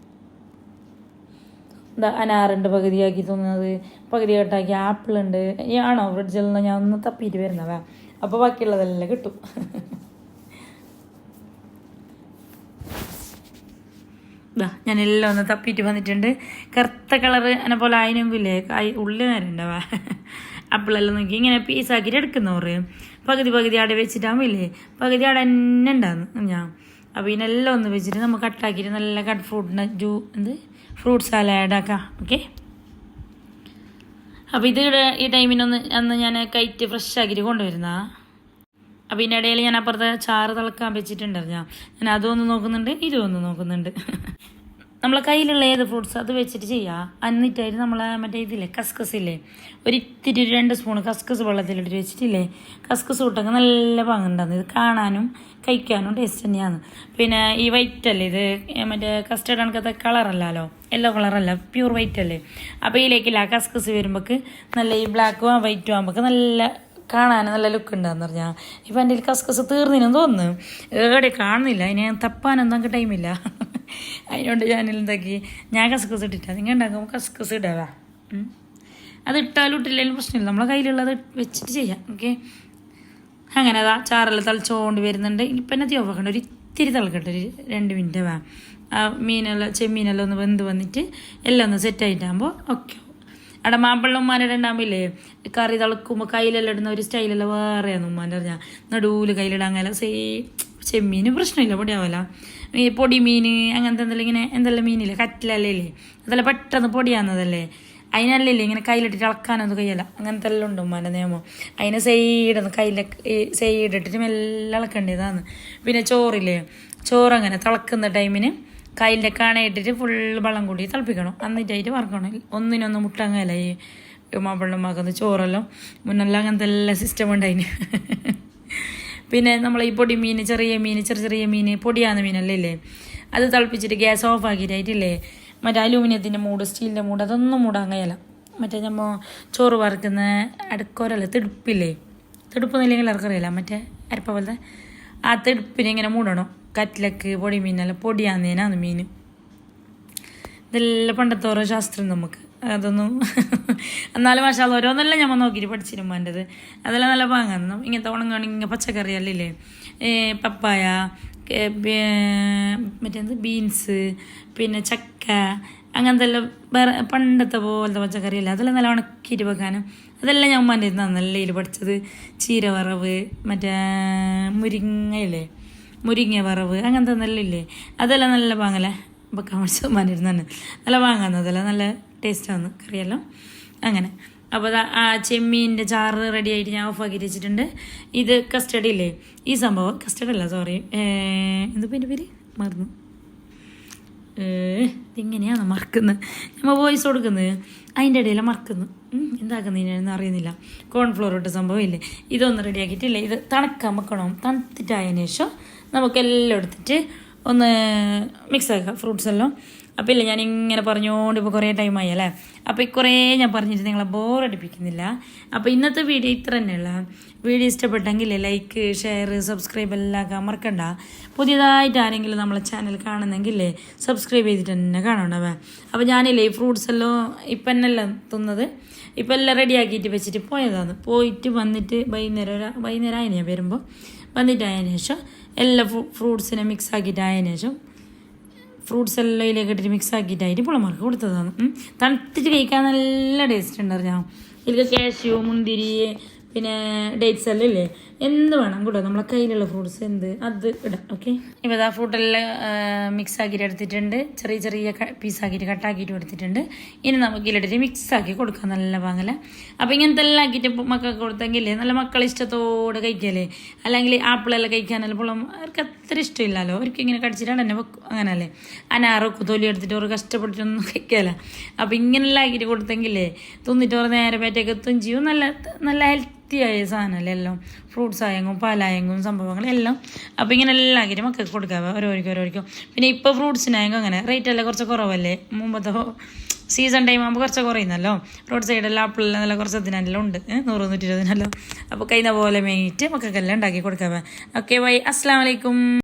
എന്താ അനാറുണ്ട് പകുതിയാക്കി തോന്നുന്നത് പകുതി കട്ടാക്കി ഈ ആണോ ഫ്രിഡ്ജിൽ നിന്ന് ഞാൻ ഒന്ന് തപ്പിയിട്ട് വരുന്നതാ? അപ്പോൾ ബാക്കിയുള്ളതെല്ലാം കിട്ടും. ഇതാ ഞാൻ എല്ലാം ഒന്ന് തപ്പിയിട്ട് വന്നിട്ടുണ്ട്. കറുത്ത കളറ് എന്നെ പോലെ ആയിനെങ്കിലേ കായ് ഉള്ളിൽ നേരണ്ടാവാ ആപ്പിളെല്ലാം നോക്കി ഇങ്ങനെ പീസാക്കിയിട്ട് എടുക്കുന്നവറ് പകുതി പകുതി അവിടെ വെച്ചിട്ടാകുമ്പില്ലേ പകുതി അവിടെ തന്നെ ഉണ്ടാകുന്നു ഞാൻ. അപ്പോൾ ഇതിനെല്ലാം ഒന്ന് വെച്ചിട്ട് നമുക്ക് കട്ടാക്കിയിട്ട് നല്ല കട്ട് ഫ്രൂട്ടിന്റെ ജ്യൂ എന്ത്? ഫ്രൂട്ട് സാലഡ് ആക്കാം ഓക്കെ അപ്പോൾ ഇത് ഈ ടൈമിനൊന്ന് അന്ന് ഞാൻ കയറ്റ് ഫ്രഷ് ആക്കിയിട്ട് കൊണ്ടുവരുന്ന. അപ്പോൾ ഇതിന്റെ ഇടയിൽ ഞാൻ അപ്പുറത്തെ ചാറ് തിളക്കാൻ വെച്ചിട്ടുണ്ടായിരുന്നു. ഞാൻ അതൊന്ന് നോക്കുന്നുണ്ട് ഇതും ഒന്ന് നോക്കുന്നുണ്ട്. നമ്മളെ കയ്യിലുള്ള ഏത് ഫ്രൂട്ട്സ് അത് വെച്ചിട്ട് ചെയ്യാം? എന്നിട്ടായിട്ട് നമ്മളെ മറ്റേ ഇതില്ലേ കസ്കസ് ഇല്ലേ ഒരിത്തിരി ഒരു രണ്ട് സ്പൂൺ കസ്കസ് വെള്ളത്തിലിട്ട് വെച്ചിട്ടില്ലേ? കസ്കസ് കൂട്ടൊക്കെ നല്ല പാങ്ങുണ്ടാകുന്നു ഇത് കാണാനും കഴിക്കാനും ടേസ്റ്റ് തന്നെയാണ് പിന്നെ ഈ വൈറ്റ് അല്ലേ ഇത്? മറ്റേ കസ്റ്റർഡ് കണക്കത്തെ കളറല്ലല്ലോ യെല്ലോ കളറല്ല പ്യൂർ വൈറ്റ് അല്ലേ? അപ്പോൾ ഇതിലേക്കില്ല കസ്കസ് വരുമ്പോൾക്ക് നല്ല ഈ ബ്ലാക്കും വൈറ്റും ആകുമ്പോൾ നല്ല കാണാൻ നല്ല ലുക്ക് ഉണ്ടാന്ന് പറഞ്ഞാൽ ഇപ്പം എന്റെ കസ്കസ് തീർന്നിനെന്ന് തോന്നുന്നു. ഏടെ കാണുന്നില്ല. ഇനി തപ്പാനൊന്നും നമുക്ക് ടൈമില്ല അതിനോണ്ട് ഞാൻ എന്താക്കി? ഞാൻ കസ്കസ് ഇട്ടിട്ടാ. നിങ്ങൾ ഉണ്ടാക്കുമ്പോൾ കസ്കസ് ഇടാവാ അത് ഇട്ടാലും ഇട്ടില്ലെങ്കിലും പ്രശ്നമില്ല. നമ്മളെ കയ്യിലുള്ളത് വെച്ചിട്ട് ചെയ്യാം. ഓക്കെ? അങ്ങനെ അതാ ചാറെല്ലാം തളിച്ചുകൊണ്ട് വരുന്നുണ്ട്. ഇപ്പം എന്നെ തീ ഒരു ഇത്തിരി തിളക്കട്ടെ. ഒരു രണ്ട് മിനിറ്റ് വേ. ആ മീനെല്ലാം ചെമ്മീനെല്ലാം ഒന്ന് വെന്ത് വന്നിട്ട് എല്ലാം ഒന്ന് സെറ്റ് ആയിട്ടാകുമ്പോൾ ഓക്കെ. അവിടെ മാപ്പിള്ളമാരുടെ ഉണ്ടാകുമ്പില്ലേ കറി തിളക്കുമ്പോൾ കയ്യിലെല്ലാം ഇടുന്ന ഒരു സ്റ്റൈലെല്ലാം വേറെയാണ് ഉമ്മാന്റെ പറഞ്ഞാൽ നടുവിൽ കയ്യിലിടാൻ അങ്ങനെ സേ ചെമ്മീന് പ്രശ്നമില്ല പൊടിയാവില്ല ഈ പൊടി മീൻ അങ്ങനത്തെ എന്തെല്ലാം ഇങ്ങനെ എന്തെല്ലാം മീനില്ലേ കറ്റിലല്ലേ അതെല്ലാം പെട്ടെന്ന് പൊടിയാവുന്നതല്ലേ. അതിനല്ലേ ഇങ്ങനെ കയ്യിലിട്ടിട്ട് ഇളക്കാനൊന്നും കഴിയല്ല. അങ്ങനത്തെ എല്ലാം ഉണ്ട് ഉമ്മാന്റെ നിയമം. അതിനെ സൈഡൊന്ന് കയ്യിലെ സൈഡ് ഇട്ടിട്ട് മെല്ലെ ഇളക്കേണ്ടതാണ് പിന്നെ ചോറില്ലേ ചോറ് അങ്ങനെ തിളക്കുന്ന ടൈമിന് കയ്യിന്റെ കാണയിട്ടിട്ട് ഫുള്ള് വെള്ളം കൂടി തിളപ്പിക്കണം. എന്നിട്ടായിട്ട് വറക്കണം. ഒന്നിനൊന്ന് മുട്ടങ്ങല്ല ഈ മാപ്പിള്ളമാക്കുന്ന ചോറെല്ലാം മുന്നെല്ലാം അങ്ങനത്തെ എല്ലാ സിസ്റ്റം ഉണ്ടായിന്. പിന്നെ നമ്മൾ ഈ പൊടി മീൻ ചെറിയ മീൻ ചെറിയ ചെറിയ മീൻ പൊടിയാന്ന മീനല്ലേ ഇല്ലേ? അത് തിളപ്പിച്ചിട്ട് ഗ്യാസ് ഓഫ് ആക്കിയിട്ടായിട്ടില്ലേ? മറ്റേ അലൂമിനിയത്തിന്റെ മൂട് സ്റ്റീലിന്റെ മൂട് അതൊന്നും മൂടാൻ കഴിയില്ല. മറ്റേ നമ്മൾ ചോറ് വറുക്കുന്ന അടുക്കോരല്ല തിടുപ്പില്ലേ? തിടുപ്പൊന്നുമില്ലെങ്കിൽ ഇറക്കറിയില്ല മറ്റേ അരപ്പ പോലത്തെ ആ തിടുപ്പിനെ ഇങ്ങനെ മൂടണം. കറ്റിലക്ക് പൊടി മീനല്ല പൊടിയാന്നേനാണ് മീൻ. ഇതെല്ലാം പണ്ടത്തെ ഓരോ ശാസ്ത്രം നമുക്ക്. അതൊന്നും. എന്നാലും അത് ഓരോന്നെല്ലാം ഞമ്മ നോക്കിയിട്ട് പഠിച്ചിരുമ്പോൾ എന്റെത് അതെല്ലാം നല്ല വാങ്ങുന്നു ഇങ്ങനത്തെ ഉണങ്ങുകയാണെങ്കിൽ പച്ചക്കറി അല്ലേ പപ്പായ മറ്റേത് ബീൻസ് പിന്നെ ചക്ക അങ്ങനത്തെ എല്ലാം വേറെ പണ്ടത്തെ പോലത്തെ പച്ചക്കറി അല്ല അതെല്ലാം നല്ല ഉണക്കിയിട്ട് വെക്കാനും. അതെല്ലാം ഞാൻ ഉമ്മാന്റെ നല്ല ഇതിൽ പഠിച്ചത്. ചീര വറവ് മറ്റേ മുരിങ്ങയില്ലേ? മുരിങ്ങ വറവ് അങ്ങനത്തെ നല്ല ഇല്ലേ? അതെല്ലാം നല്ല പാങ്ങല്ലേ? വെക്കാൻ പഠിച്ചത് ഉമ്മാന്റെ നല്ല വാങ്ങാന്നതെല്ലാം നല്ല ടേസ്റ്റാണ് കറിയെല്ലാം. അങ്ങനെ. അപ്പോൾ ആ ചെമ്മീന്റെ ചാറ് റെഡി ആയിട്ട് ഞാൻ ഓഫാക്കി വെച്ചിട്ടുണ്ട്. ഇത് കസ്റ്റഡി ഇല്ലേ? ഈ സംഭവം കസ്റ്റഡി അല്ല സോറി എന്തോ പിന്നെ പേര്? മറന്നു. ഇതിങ്ങനെയാണ് മറക്കുന്നത്? നമ്മൾ വോയിസ് കൊടുക്കുന്നത്. അതിന്റെ ഇടയിൽ മറക്കുന്നു എന്താക്കുന്നതിനൊന്നും അറിയുന്നില്ല. കോൺഫ്ലോർ ഇട്ട സംഭവം ഇല്ലേ? ഇതൊന്നും റെഡിയാക്കിയിട്ടില്ല ഇത് തണുക്കാൻ വെക്കണം. തണുത്തിട്ടായതിനു ശേഷം നമുക്കെല്ലാം എടുത്തിട്ട് ഒന്ന് മിക്സ് ആക്കാം ഫ്രൂട്ട്സ് എല്ലാം. അപ്പോൾ ഇല്ല ഞാൻ ഇങ്ങനെ പറഞ്ഞുകൊണ്ട് ഇപ്പോൾ കുറേ ടൈമായി അല്ലേ? അപ്പോൾ ഈ കുറേ ഞാൻ പറഞ്ഞിട്ട് നിങ്ങളെ ബോറടിപ്പിക്കുന്നില്ല അപ്പോൾ ഇന്നത്തെ വീഡിയോ ഇത്ര തന്നെയുള്ള വീഡിയോ ഇഷ്ടപ്പെട്ടെങ്കിൽ ലൈക്ക് ഷെയർ സബ്സ്ക്രൈബ് എല്ലാം മറക്കണ്ട. പുതിയതായിട്ട് ആരെങ്കിലും നമ്മളെ ചാനൽ കാണുന്നെങ്കിൽ സബ്സ്ക്രൈബ് ചെയ്തിട്ട് തന്നെ കാണണവേ അപ്പോൾ ഞാനില്ലേ ഈ ഫ്രൂട്ട്സ് എല്ലാം ഇപ്പം എന്നല്ല തിന്നത്. ഇപ്പം എല്ലാം റെഡിയാക്കിയിട്ട് വെച്ചിട്ട് പോയതാണ്. പോയിട്ട് വന്നിട്ട് വൈകുന്നേരം വൈകുന്നേരം ആയതിനാ വരുമ്പോൾ വന്നിട്ട് ആയതിനു ശേഷം എല്ലാ ഫ്രൂട്ട്സിനെ മിക്സ് ആക്കിയിട്ട് ആയതിനു ശേഷം ഫ്രൂട്ട്സ് എല്ലാം ഇതിലേക്ക് ഇട്ടിട്ട് മിക്സ് ആക്കിയിട്ടായിട്ട് പുളമാർക്ക് കൊടുത്തതാണ്. തണുത്തിട്ട് കഴിക്കാൻ നല്ല ടേസ്റ്റ് ഉണ്ടായിരുന്നു ഇതിൽ കാഷ്യൂ മുന്തിരി പിന്നെ ഡേറ്റ്സ് എല്ലാം ഇല്ലേ എന്ത് വേണം കൂടെ നമ്മളെ കയ്യിലുള്ള ഫ്രൂട്ട്സ് എന്ത്? അത് ഇടാം ഓക്കെ ഇപ്പോൾ ആ ഫ്രൂട്ടെല്ലാം മിക്സ് ആക്കിയിട്ട് എടുത്തിട്ടുണ്ട്. ചെറിയ ചെറിയ പീസ് പീസാക്കിയിട്ട് കട്ടാക്കിയിട്ട് എടുത്തിട്ടുണ്ട്. ഇനി നമുക്ക് ഇതിലിട്ടിട്ട് മിക്സ് ആക്കി കൊടുക്കാം നല്ല പാങ്ങല. അപ്പോൾ ഇങ്ങനത്തെ എല്ലാം ആക്കിയിട്ട് മക്കൾക്ക് കൊടുത്തെങ്കിൽ നല്ല മക്കൾ ഇഷ്ടത്തോടെ കഴിക്കല്ലേ? അല്ലെങ്കിൽ ആപ്പിളെല്ലാം കഴിക്കാനല്ല പുളം അവർക്ക് അത്ര ഇഷ്ടമില്ലല്ലോ. അവർക്ക് ഇങ്ങനെ കടിച്ചിട്ടാണ് എന്നെ വെക്കും അങ്ങനല്ലേ? അനാറൊക്കെ തൊലി എടുത്തിട്ട് അവർ കഷ്ടപ്പെട്ടിട്ടൊന്നും കഴിക്കല്ല. അപ്പോൾ ഇങ്ങനെല്ലാം ആക്കിയിട്ട് കൊടുത്തെങ്കിലേ തിന്നിട്ട് അവർ നേരെ പേറ്റൊക്കെ എത്തും ചെയ്യും. നല്ല നല്ല ഹെൽത്തിയായ സാധനമല്ലേ എല്ലാം? ഫ്രൂട്ട്സ് ആയെങ്കിലും പാലായെങ്കിലും സംഭവങ്ങൾ എല്ലാം. അപ്പോൾ ഇങ്ങനെ എല്ലാം ആക്കിയിട്ട് മക്കൾക്ക് കൊടുക്കാം ഓരോരിക്കും ഓരോരിക്കും പിന്നെ ഇപ്പോൾ ഫ്രൂട്ട്സിനായെങ്കിൽ അങ്ങനെ റേറ്റ് എല്ലാം കുറച്ച് കുറവല്ലേ? മുമ്പത്തെ സീസൺ ടൈം ആകുമ്പോൾ കുറച്ച് കുറയുന്നല്ലോ? റോഡ് സൈഡെല്ലാം ആപ്പിളെല്ലാം നല്ല കുറച്ച് അതിനെല്ലാം ഉണ്ട്. നൂറ് നൂറ്റി ഇരുപതിനല്ലോ അപ്പോൾ കഴിയുന്ന പോലെ മേങ്ങിയിട്ട് മക്കൾക്കെല്ലാം ഉണ്ടാക്കി കൊടുക്കാം ഓക്കെ ബൈ അസ്സാം വലൈക്കും